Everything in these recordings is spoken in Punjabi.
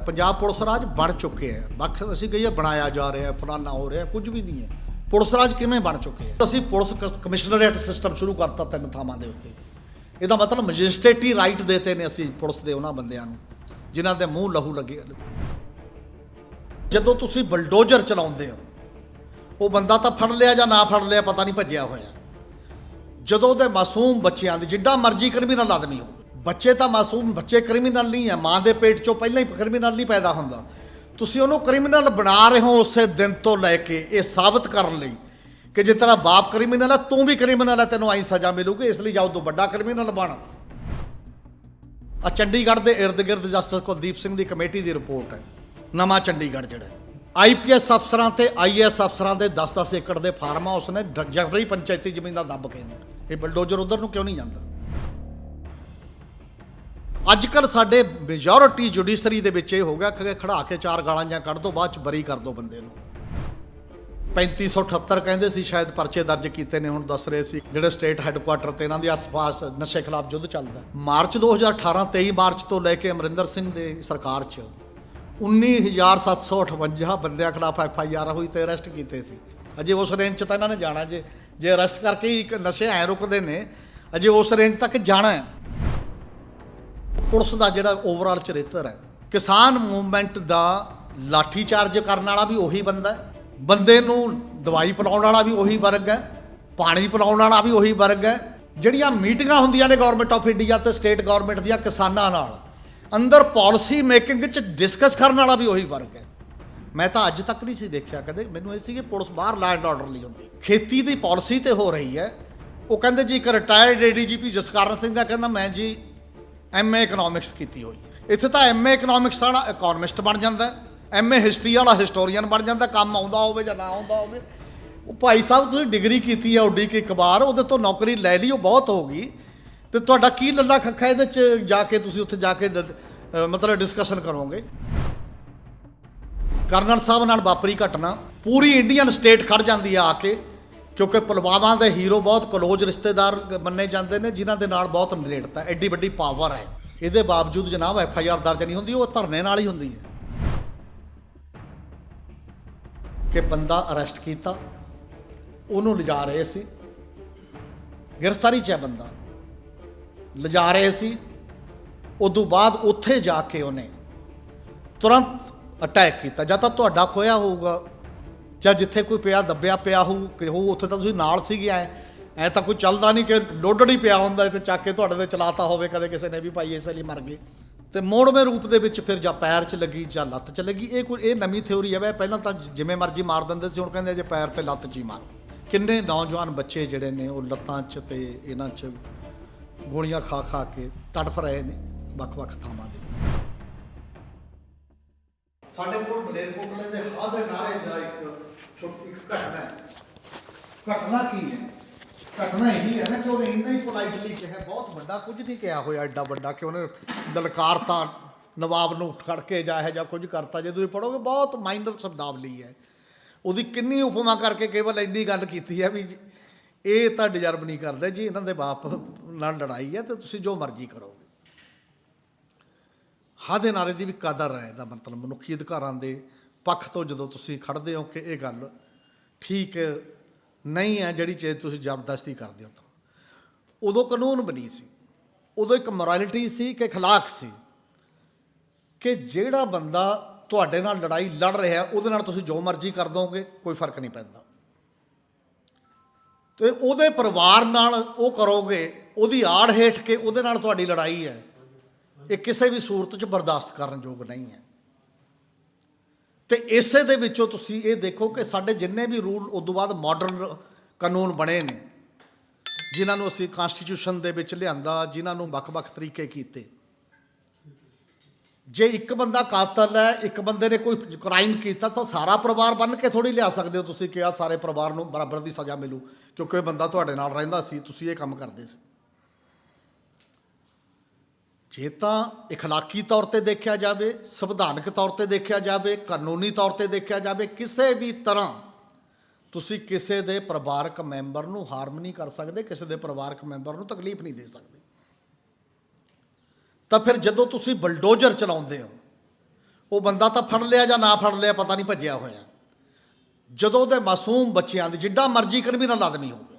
ਪੰਜਾਬ ਪੁਲਿਸ ਰਾਜ ਬਣ ਚੁੱਕੇ ਹੈ ਵੱਖ ਅਸੀਂ ਕਹੀਏ ਬਣਾਇਆ ਜਾ ਰਿਹਾ, ਫਲਾਨਾ ਹੋ ਰਿਹਾ, ਕੁਝ ਵੀ ਨਹੀਂ ਹੈ। ਪੁਲਿਸ ਰਾਜ ਕਿਵੇਂ ਬਣ ਚੁੱਕੇ ਹੈ ਅਸੀਂ ਪੁਲਿਸ ਕ- ਕਮਿਸ਼ਨਰੇਟ ਸਿਸਟਮ ਸ਼ੁਰੂ ਕਰਤਾ ਤਿੰਨ ਥਾਵਾਂ ਦੇ ਉੱਤੇ। ਇਹਦਾ ਮਤਲਬ ਮੈਜਿਸਟ੍ਰੇਟੀ ਰਾਈਟ ਦੇਤੇ ਨੇ ਅਸੀਂ ਪੁਲਿਸ ਦੇ ਉਹਨਾਂ ਬੰਦਿਆਂ ਨੂੰ, ਜਿਨ੍ਹਾਂ ਦੇ ਮੂੰਹ ਲਹੂ ਲੱਗੇ ਜਦੋਂ ਤੁਸੀਂ ਬਲਡੋਜ਼ਰ ਚਲਾਉਂਦੇ ਹੋ, ਉਹ ਬੰਦਾ ਤਾਂ ਫੜ ਲਿਆ ਜਾਂ ਨਾ ਫੜ ਲਿਆ ਪਤਾ ਨਹੀਂ ਭੱਜਿਆ ਹੋਇਆ। ਜਦੋਂ ਦੇ ਮਾਸੂਮ ਬੱਚਿਆਂ ਦੀ, ਜਿੱਡਾ ਮਰਜ਼ੀ ਕ੍ਰਿਮੀਨਲ ਆਦਮੀ ਹੋਵੇ ਬੱਚੇ ਤਾਂ ਮਾਸੂਮ ਬੱਚੇ ਕ੍ਰਿਮੀਨਲ ਨਹੀਂ ਹੈ ਮਾਂ ਦੇ ਪੇਟ ਚੋਂ ਪਹਿਲਾਂ ਹੀ ਕ੍ਰਿਮੀਨਲ ਨਹੀਂ ਪੈਦਾ ਹੁੰਦਾ। ਤੁਸੀਂ ਉਹਨੂੰ ਕ੍ਰਿਮੀਨਲ ਬਣਾ ਰਹੇ ਹੋ ਉਸੇ ਦਿਨ ਤੋਂ ਲੈ ਕੇ, ਇਹ ਸਾਬਤ ਕਰਨ ਲਈ ਕਿ ਜੇ ਤਰ੍ਹਾਂ ਬਾਪ ਕ੍ਰਿਮੀਨਲ ਹੈ ਤੂੰ ਵੀ ਕ੍ਰਿਮੀਨਲ ਹੈ ਤੈਨੂੰ ਆਈ ਸਜ਼ਾ ਮਿਲੂਗੀ, ਇਸ ਲਈ ਜਾਓ ਤੂੰ ਵੱਡਾ ਕ੍ਰਿਮੀਨਲ ਬਣ। ਆ ਚੰਡੀਗੜ੍ਹ ਦੇ ਇਰਦ ਗਿਰਦ ਜਸਟਿਸ ਕੁਲਦੀਪ ਸਿੰਘ ਦੀ ਕਮੇਟੀ ਦੀ ਰਿਪੋਰਟ ਹੈ। ਨਵਾਂ ਚੰਡੀਗੜ੍ਹ ਜਿਹੜਾ ਆਈਪੀਐਸ ਅਫਸਰਾਂ ਤੇ ਆਈਐਸ ਅਫਸਰਾਂ ਦੇ 10-10 ਏਕੜ ਦੇ ਫਾਰਮ ਹਾਊਸ ਨੇ ਡ- ਜਬਰੀ ਪੰਚਾਇਤੀ ਜ਼ਮੀਨਾਂ ਦੱਬ ਕੇ ਨੇ। ਇਹ ਬਲਡੋਜ਼ਰ ਉਧਰ ਨੂੰ ਕਿਉਂ ਨਹੀਂ ਜਾਂਦਾ? ਅੱਜ ਕੱਲ ਸਾਡੇ ਮੈਜੋਰਿਟੀ ਜੁਡੀਸ਼ਰੀ ਦੇ ਵਿੱਚ ਇਹ ਹੋ ਗਿਆ ਕਿ ਖੜਾ ਕੇ ਚਾਰ ਗਾਲਾਂ ਜਾਂ ਕੱਢ ਦੋ, ਬਾਅਦ ਚ ਬਰੀ ਕਰ ਦੋ ਬੰਦੇ ਨੂੰ। 3578 ਕਹਿੰਦੇ ਸੀ, ਸ਼ਾਇਦ ਪਰਚੇ ਦਰਜ ਕੀਤੇ ਨੇ, ਹੁਣ ਦੱਸ ਰਹੇ ਸੀ। ਜਿਹੜੇ ਸਟੇਟ ਹੈੱਡਕੁਆਟਰ ਤੇ ਇਹਨਾਂ ਦੇ ਆਸ-ਪਾਸ ਨਸ਼ੇ ਖਿਲਾਫ ਯੁੱਧ ਚੱਲਦਾ ਮਾਰਚ 2018 23 ਮਾਰਚ ਤੋਂ ਲੈ ਕੇ ਅਮਰਿੰਦਰ ਸਿੰਘ ਦੇ ਸਰਕਾਰ 'ਚ 19758 ਬੰਦਿਆਂ ਖਿਲਾਫ ਐਫ ਆਈ ਆਰ ਹੋਈ ਤੇ ਅਰੈਸਟ ਕੀਤੇ ਸੀ। ਅਜੇ ਉਸ ਰੇਂਜ 'ਚ ਤਾਂ ਇਹਨਾਂ ਨੇ ਜਾਣਾ, ਜੇ ਜੇ ਅਰੈਸਟ ਕਰਕੇ ਹੀ ਇੱਕ ਨਸ਼ੇ ਐ ਰੁਕਦੇ ਨੇ, ਅਜੇ ਉਸ ਰੇਂਜ ਤੱਕ ਜਾਣਾ ਹੈ। ਪੁਲਿਸ ਦਾ ਜਿਹੜਾ ਓਵਰਆਲ ਚਰਿੱਤਰ ਹੈ, ਕਿਸਾਨ ਮੂਵਮੈਂਟ ਦਾ ਲਾਠੀ ਚਾਰਜ ਕਰਨ ਵਾਲਾ ਵੀ ਉਹੀ ਬੰਦਾ ਹੈ, ਬੰਦੇ ਨੂੰ ਦਵਾਈ ਪਿਲਾਉਣ ਵਾਲਾ ਵੀ ਉਹੀ ਵਰਗ ਹੈ, ਪਾਣੀ ਪਿਲਾਉਣ ਵਾਲਾ ਵੀ ਉਹੀ ਵਰਗ ਹੈ, ਜਿਹੜੀਆਂ ਮੀਟਿੰਗਾਂ ਹੁੰਦੀਆਂ ਨੇ ਗਵਰਨਮੈਂਟ ਆਫ ਇੰਡੀਆ ਤੇ ਸਟੇਟ ਗਵਰਨਮੈਂਟ ਦੀਆਂ ਕਿਸਾਨਾਂ ਨਾਲ, ਅੰਦਰ ਪਾਲਿਸੀ ਮੇਕਿੰਗ ਵਿੱਚ ਡਿਸਕਸ ਕਰਨ ਵਾਲਾ ਵੀ ਉਹੀ ਵਰਗ ਹੈ। ਮੈਂ ਤਾਂ ਅੱਜ ਤੱਕ ਨਹੀਂ ਸੀ ਦੇਖਿਆ ਕਦੇ, ਮੈਨੂੰ ਇਹ ਸੀ ਕਿ ਪੁਲਿਸ ਬਾਹਰ ਲਾਅ ਐਂਡ ਆਰਡਰ ਲਈ ਹੁੰਦੀ ਖੇਤੀ ਦੀ ਪਾਲਿਸੀ ਤੇ ਹੋ ਰਹੀ ਹੈ, ਉਹ ਕਹਿੰਦੇ ਜੀ ਇੱਕ ਰਿਟਾਇਰਡ ਏਡੀਜੀਪੀ ਜਸਕਰਨ ਸਿੰਘ ਦਾ ਕਹਿੰਦਾ, ਮੈਂ ਜੀ ਐਮਏ ਇਕਨੋਮਿਕਸ ਕੀਤੀ ਹੋਈ। ਇੱਥੇ ਤਾਂ ਐਮਏ ਇਕਨੋਮਿਕਸ ਵਾਲਾ ਇਕਨੋਮਿਸਟ ਬਣ ਜਾਂਦਾ ਐਮਏ ਹਿਸਟਰੀ ਵਾਲਾ ਹਿਸਟੋਰੀਅਨ ਬਣ ਜਾਂਦਾ ਕੰਮ ਆਉਂਦਾ ਹੋਵੇ ਜਾਂ ਨਾ ਆਉਂਦਾ ਹੋਵੇ। ਉਹ ਭਾਈ ਸਾਹਿਬ, ਤੁਸੀਂ ਡਿਗਰੀ ਕੀਤੀ ਹੈ ਉੱਡੀ ਕਿ ਇੱਕ ਵਾਰ ਉਹਦੇ ਤੋਂ ਨੌਕਰੀ ਲੈ ਲਈ, ਉਹ ਬਹੁਤ ਹੋ ਗਈ। ਤੇ ਤੁਹਾਡਾ ਕੀ ਲੱਲਾ ਖੱਖਾ ਇਹਦੇ ਚ ਜਾ ਕੇ ਤੁਸੀਂ ਉੱਥੇ ਜਾ ਕੇ ਡ- ਮਤਲਬ ਡਿਸਕਸ਼ਨ ਕਰੋਗੇ? ਕਰਨਲ ਸਾਹਿਬ ਨਾਲ ਵਾਪਰੀ ਘਟਨਾ। ਪੂਰੀ ਇੰਡੀਅਨ ਸਟੇਟ ਖੜ ਜਾਂਦੀ ਆ ਆ ਕੇ। ਕਿਉਂਕਿ ਪੁਲਵਾਮਾ ਦੇ ਹੀਰੋ ਬਹੁਤ ਕਲੋਜ਼ ਰਿਸ਼ਤੇਦਾਰ ਮੰਨੇ ਜਾਂਦੇ ਨੇ, ਜਿਨ੍ਹਾਂ ਦੇ ਨਾਲ ਬਹੁਤ ਨੇੜਤਾ ਐਡੀ ਵੱਡੀ ਪਾਵਰ ਹੈ। ਇਹਦੇ ਬਾਵਜੂਦ ਜਨਾਬ ਐਫ ਆਈ ਆਰ ਦਰਜ ਨਹੀਂ ਹੁੰਦੀ, ਉਹ ਧਰਨੇ ਨਾਲ ਹੀ ਹੁੰਦੀ ਹੈ। ਕਿ ਬੰਦਾ ਅਰੈਸਟ ਕੀਤਾ, ਉਹਨੂੰ ਲਿਜਾ ਰਹੇ ਸੀ। ਗ੍ਰਿਫਤਾਰੀ 'ਚ ਹੈ ਬੰਦਾ। ਲਿਜਾ ਰਹੇ ਸੀ। ਉਦੋਂ ਬਾਅਦ ਉੱਥੇ ਜਾ ਕੇ ਉਹਨੇ ਤੁਰੰਤ ਅਟੈਕ ਕੀਤਾ। ਜਾਂ ਤਾਂ ਤੁਹਾਡਾ ਖੋਇਆ ਹੋਊਗਾ ਜਾਂ ਜਿੱਥੇ ਕੋਈ ਪਿਆ ਦੱਬਿਆ ਪਿਆ ਹੋਊ, ਕਿ ਉਹ ਉੱਥੇ ਤਾਂ ਤੁਸੀਂ ਨਾਲ ਸੀਗੇ ਐ। ਐ ਤਾਂ ਕੋਈ ਚੱਲਦਾ ਨਹੀਂ ਕਿ ਲੋਡਡ ਹੀ ਪਿਆ ਹੁੰਦਾ ਤੇ ਚੱਕ ਕੇ ਤੁਹਾਡੇ ਤੇ ਚਲਾਤਾ ਹੋਵੇ, ਕਦੇ ਕਿਸੇ ਨੇ ਵੀ ਭਾਈ ਇਸੇ ਲਈ ਮਰ ਗਏ। ਤੇ ਮੋੜਵੇਂ ਰੂਪ ਦੇ ਵਿੱਚ ਫਿਰ ਜਾਂ ਪੈਰ 'ਚ ਲੱਗੀ ਜਾਂ ਲੱਤ 'ਚ ਲੱਗੀ, ਇਹ ਕੋਈ, ਇਹ ਨਵੀਂ ਥਿਉਰੀ ਹੈ। ਵੇ ਪਹਿਲਾਂ ਤਾਂ ਜਿਵੇਂ ਮਰਜ਼ੀ ਮਾਰ ਦਿੰਦੇ ਸੀ, ਹੁਣ ਕਹਿੰਦੇ ਜੇ ਪੈਰ ਤੇ ਲੱਤ 'ਚ ਹੀ ਮਾਰ। ਕਿੰਨੇ ਨੌਜਵਾਨ ਬੱਚੇ ਜਿਹੜੇ ਨੇ, ਉਹ ਲੱਤਾਂ 'ਚ ਤੇ ਇਹਨਾਂ 'ਚ ਗੋਲੀਆਂ ਖਾ ਖਾ ਕੇ ਤੜਫ ਰਹੇ ਨੇ ਵੱਖ-ਵੱਖ ਥਾਵਾਂ ਦੇ ਸਾਡੇ ਕੋਲ ਬਲੇਰਕੋਟਲੇ ਦੇ ਹਾਂ ਨਾਰੇ ਦਾ ਇੱਕ ਛੋਟੀ ਇੱਕ ਘਟਨਾ ਹੈ। ਘਟਨਾ ਕੀ ਹੈ? ਘਟਨਾ ਇਹੀ ਹੈ ਨਾ ਕਿ ਉਹਨੇ ਇੰਨਾ ਹੀ ਪੋਲਾਈਟਲੀ ਕਿਹਾ, ਬਹੁਤ ਵੱਡਾ ਕੁਝ ਨਹੀਂ ਕਿਹਾ ਹੋਇਆ, ਐਡਾ ਵੱਡਾ ਕਿ ਉਹਨੇ ਲਲਕਾਰਤਾ ਨਵਾਬ ਨੂੰ ਖੜ ਕੇ ਜਾਇਆ ਜਾਂ ਕੁਝ ਕਰਤਾ। ਜੇ ਤੁਸੀਂ ਪੜੋਗੇ ਬਹੁਤ ਮਾਈਨਰ ਸ਼ਬਦਾਵਲੀ ਹੈ। ਉਹਦੀ ਕਿੰਨੀ ਉਪਮਾ ਕਰਕੇ ਕੇਵਲ ਇੰਨੀ ਗੱਲ ਕੀਤੀ ਹੈ ਵੀ ਇਹ ਤਾਂ ਡਿਜ਼ਰਵ ਨਹੀਂ ਕਰਦੇ ਜੀ, ਇਹਨਾਂ ਦੇ ਬਾਪ ਨਾਲ ਲੜਾਈ ਹੈ ਤੇ ਤੁਸੀਂ ਜੋ ਮਰਜ਼ੀ ਕਰੋਗੇ। ਹਾਂ ਦੇ ਨਾਰੇ ਦੀ ਵੀ ਕਦਰ ਹੈ ਇਹਦਾ ਮਤਲਬ, ਮਨੁੱਖੀ ਅਧਿਕਾਰਾਂ ਦੇ ਪੱਖ ਤੋਂ ਜਦੋਂ ਤੁਸੀਂ ਖੜਦੇ ਹੋ ਕਿ ਇਹ ਗੱਲ ਠੀਕ ਨਹੀਂ ਹੈ ਜਿਹੜੀ ਚੀਜ਼ ਤੁਸੀਂ ਜ਼ਬਰਦਸਤੀ ਕਰਦੇ ਹੋ ਉਦੋਂ ਕਾਨੂੰਨ ਬਣੀ ਸੀ। ਉਦੋਂ ਇੱਕ ਮੋਰੈਲਿਟੀ ਸੀ ਕਿ ਖਲਾਕ ਸੀ। ਕਿ ਜਿਹੜਾ ਬੰਦਾ ਤੁਹਾਡੇ ਨਾਲ ਲੜਾਈ ਲੜ ਰਿਹਾ, ਉਹਦੇ ਨਾਲ ਤੁਸੀਂ ਜੋ ਮਰਜ਼ੀ ਕਰ ਦੋਗੇ, ਕੋਈ ਫ਼ਰਕ ਨਹੀਂ ਪੈਂਦਾ। ਤੇ ਉਹਦੇ ਪਰਿਵਾਰ ਨਾਲ ਉਹ ਕਰੋਗੇ, ਉਹਦੀ ਆੜ ਹੇਠ ਕੇ ਉਹਦੇ ਨਾਲ ਤੁਹਾਡੀ ਲੜਾਈ ਹੈ। ਇਹ ਕਿਸੇ ਵੀ ਸੂਰਤ 'ਚ ਬਰਦਾਸ਼ਤ ਕਰਨ ਯੋਗ ਨਹੀਂ ਹੈ। ਤੇ ਇਸੇ ਦੇ ਵਿੱਚੋਂ ਤੁਸੀਂ ਇਹ ਦੇਖੋ ਕਿ ਸਾਡੇ ਜਿੰਨੇ ਵੀ ਰੂਲ ਉਦੋਂ ਬਾਅਦ ਮਾਡਰਨ ਕਾਨੂੰਨ ਬਣੇ ਨੇ, ਜਿਨ੍ਹਾਂ ਨੂੰ ਅਸੀਂ ਕਨਸਟੀਟਿਊਸ਼ਨ ਦੇ ਵਿੱਚ ਲਿਆਂਦਾ, ਜਿਨ੍ਹਾਂ ਨੂੰ ਵੱਖ-ਵੱਖ ਤਰੀਕੇ ਕੀਤੇ। ਜੇ ਇੱਕ ਬੰਦਾ ਕਾਤਲ ਹੈ, ਇੱਕ ਬੰਦੇ ਨੇ ਕੋਈ ਕ੍ਰਾਈਮ ਕੀਤਾ, ਤਾਂ ਸਾਰਾ ਪਰਿਵਾਰ ਬੰਨ ਕੇ ਥੋੜੀ ਲਿਆ ਸਕਦੇ ਹੋ ਤੁਸੀਂ ਕਿਹਾ ਸਾਰੇ ਪਰਿਵਾਰ ਨੂੰ ਬਰਾਬਰ ਦੀ ਸਜ਼ਾ ਮਿਲੂ, ਕਿਉਂਕਿ ਉਹ ਬੰਦਾ ਤੁਹਾਡੇ ਨਾਲ ਰਹਿੰਦਾ ਸੀ, ਤੁਸੀਂ ਇਹ ਕੰਮ ਕਰਦੇ ਸੀ। ਜੇ ਤਾਂ اخلاقی ਤੌਰ ਤੇ ਦੇਖਿਆ ਜਾਵੇ ਸੰਵਿਧਾਨਕ ਤੌਰ ਤੇ ਦੇਖਿਆ ਜਾਵੇ ਕਾਨੂੰਨੀ ਤੌਰ ਤੇ ਦੇਖਿਆ ਜਾਵੇ ਕਿਸੇ ਵੀ ਤਰ੍ਹਾਂ ਤੁਸੀਂ ਕਿਸੇ ਦੇ ਪਰਿਵਾਰਕ ਮੈਂਬਰ ਨੂੰ ਹਾਰਮ ਨਹੀਂ ਕਰ ਸਕਦੇ ਕਿਸੇ ਦੇ ਪਰਿਵਾਰਕ ਮੈਂਬਰ ਨੂੰ ਤਕਲੀਫ ਨਹੀਂ ਦੇ ਸਕਦੇ ਤਾਂ ਫਿਰ ਜਦੋਂ ਤੁਸੀਂ ਬਲਡੋਜ਼ਰ ਚਲਾਉਂਦੇ ਹੋ ਉਹ ਬੰਦਾ ਤਾਂ ਫੜ ਲਿਆ ਜਾਂ ਨਾ ਫੜ ਲਿਆ ਪਤਾ ਨਹੀਂ ਭੱਜਿਆ ਹੋਇਆ ਜਦੋਂ ਉਹਦੇ ਮਾਸੂਮ ਬੱਚਿਆਂ ਦੇ ਜਿੱਡਾ ਮਰਜ਼ੀ ਕ੍ਰਿਮੀਨਲ ਆਦਮੀ ਹੋਵੇ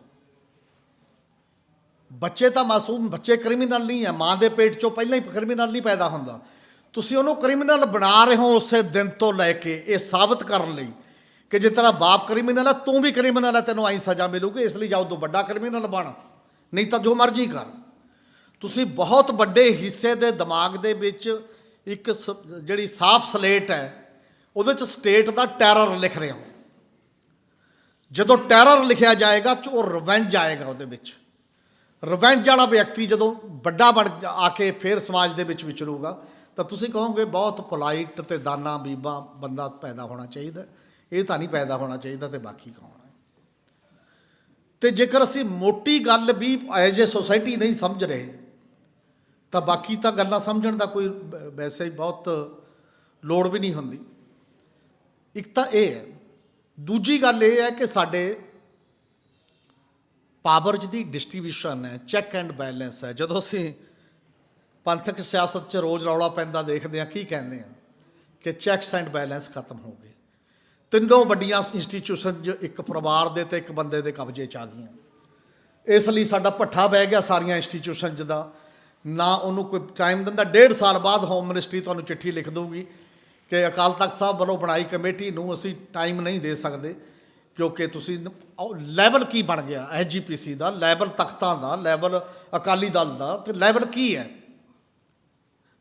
ਬੱਚੇ ਤਾਂ ਮਾਸੂਮ, ਬੱਚੇ ਕ੍ਰਿਮੀਨਲ ਨਹੀਂ ਹੈ ਮਾਂ ਦੇ ਪੇਟ ਚੋਂ ਪਹਿਲਾਂ ਹੀ ਕ੍ਰਿਮੀਨਲ ਨਹੀਂ ਪੈਦਾ ਹੁੰਦਾ। ਤੁਸੀਂ ਉਹਨੂੰ ਕ੍ਰਿਮੀਨਲ ਬਣਾ ਰਹੇ ਹੋ ਉਸੇ ਦਿਨ ਤੋਂ ਲੈ ਕੇ, ਇਹ ਸਾਬਤ ਕਰਨ ਲਈ ਕਿ ਜੇ ਤੇਰਾ ਬਾਪ ਕ੍ਰਿਮੀਨਲ ਹੈ ਤੂੰ ਵੀ ਕ੍ਰਿਮੀਨਲ ਹੈ ਤੈਨੂੰ ਆਈ ਸਜ਼ਾ ਮਿਲੂਗੀ, ਇਸ ਲਈ ਜਾਓ ਤੂੰ ਵੱਡਾ ਕ੍ਰਿਮੀਨਲ ਬਣ। ਨਹੀਂ ਤਾਂ ਜੋ ਮਰਜ਼ੀ ਕਰ। ਤੁਸੀਂ ਬਹੁਤ ਵੱਡੇ ਹਿੱਸੇ ਦੇ ਦਿਮਾਗ ਦੇ ਵਿੱਚ ਇੱਕ ਸ- ਜਿਹੜੀ ਸਾਫ਼ ਸਲੇਟ ਹੈ, ਉਹਦੇ ਚ ਸਟੇਟ ਦਾ ਟੈਰਰ ਲਿਖ ਰਹੇ ਹੋ। ਜਦੋਂ ਟੈਰਰ ਲਿਖਿਆ ਜਾਏਗਾ ਉਹ ਰਿਵੈਂਜ ਆਏਗਾ ਉਹਦੇ ਵਿੱਚ। ਰਿਵੈਂਜ ਵਾਲਾ ਵਿਅਕਤੀ ਜਦੋਂ ਵੱਡਾ ਬਣ ਆ ਕੇ ਫਿਰ ਸਮਾਜ ਦੇ ਵਿੱਚ ਵਿਚਰੂਗਾ, ਤਾਂ ਤੁਸੀਂ ਕਹੋਗੇ ਬਹੁਤ ਪੋਲਾਈਟ ਤੇ ਦਾਨਾ ਬੀਬਾ ਬੰਦਾ ਪੈਦਾ ਹੋਣਾ ਚਾਹੀਦਾ ਇਹ ਤਾਂ ਨਹੀਂ ਪੈਦਾ ਹੋਣਾ ਚਾਹੀਦਾ ਤੇ ਬਾਕੀ ਕੌਣ ਹੈ? ਤੇ ਜੇਕਰ ਅਸੀਂ ਮੋਟੀ ਗੱਲ ਵੀ ਐਜ ਏ ਸੋਸਾਇਟੀ ਨਹੀਂ ਸਮਝ ਰਹੇ, ਤਾਂ ਬਾਕੀ ਤਾਂ ਗੱਲਾਂ ਸਮਝਣ ਦਾ ਕੋਈ ਵ- ਵੈਸੇ ਹੀ ਬਹੁਤ ਲੋੜ ਵੀ ਨਹੀਂ ਹੁੰਦੀ। ਇੱਕ ਤਾਂ ਇਹ ਹੈ, ਦੂਜੀ ਗੱਲ ਇਹ ਹੈ ਕਿ ਸਾਡੇ ਪਾਵਰ ਦੀ ਡਿਸਟ੍ਰੀਬਿਊਸ਼ਨ ਹੈ, ਚੈੱਕ ਐਂਡ ਬੈਲੈਂਸ ਹੈ। ਜਦੋਂ ਅਸੀਂ ਪੰਥਕ ਸਿਆਸਤ 'ਚ ਰੋਜ਼ ਰੌਲਾ ਪੈਂਦਾ ਦੇਖਦੇ ਆ ਕੀ ਕਹਿੰਦੇ ਆ ਕਿ ਚੈੱਕਸ ਐਂਡ ਬੈਲੈਂਸ ਖਤਮ ਹੋ ਗਏ। ਤਿੰਨੋਂ ਵੱਡੀਆਂ ਇੰਸਟੀਚਿਊਸ਼ਨ ਜੋ ਇੱਕ ਪਰਿਵਾਰ ਦੇ ਤੇ ਇੱਕ ਬੰਦੇ ਦੇ ਕਬਜ਼ੇ 'ਚ ਆ ਗਈਆਂ। ਇਸ ਲਈ ਸਾਡਾ ਭੱਠਾ ਬਹਿ ਗਿਆ ਸਾਰੀਆਂ ਇੰਸਟੀਚਿਊਸ਼ਨ ਦਾ। ਨਾ ਉਹਨੂੰ ਕੋਈ ਟਾਈਮ ਦਿੰਦਾ, ਡੇਢ ਸਾਲ ਬਾਅਦ ਹੋਮ ਮਿਨਿਸਟਰੀ ਤੁਹਾਨੂੰ ਚਿੱਠੀ ਲਿਖ ਦਊਗੀ ਕਿ ਅਕਾਲ ਤਖਤ ਸਾਹਿਬ ਵੱਲੋਂ ਬਣਾਈ ਕਮੇਟੀ ਨੂੰ ਅਸੀਂ ਟਾਈਮ ਨਹੀਂ ਦੇ ਸਕਦੇ। ਕਿਉਂਕਿ ਤੁਸੀਂ ਲੈਵਲ ਕੀ ਬਣ ਗਿਆ? ਐਸਜੀਪੀਸੀ ਦਾ ਲੈਵਲ ਤਖਤਾਂ ਦਾ ਲੈਵਲ ਅਕਾਲੀ ਦਲ ਦਾ, ਤੇ ਲੈਵਲ ਕੀ ਹੈ?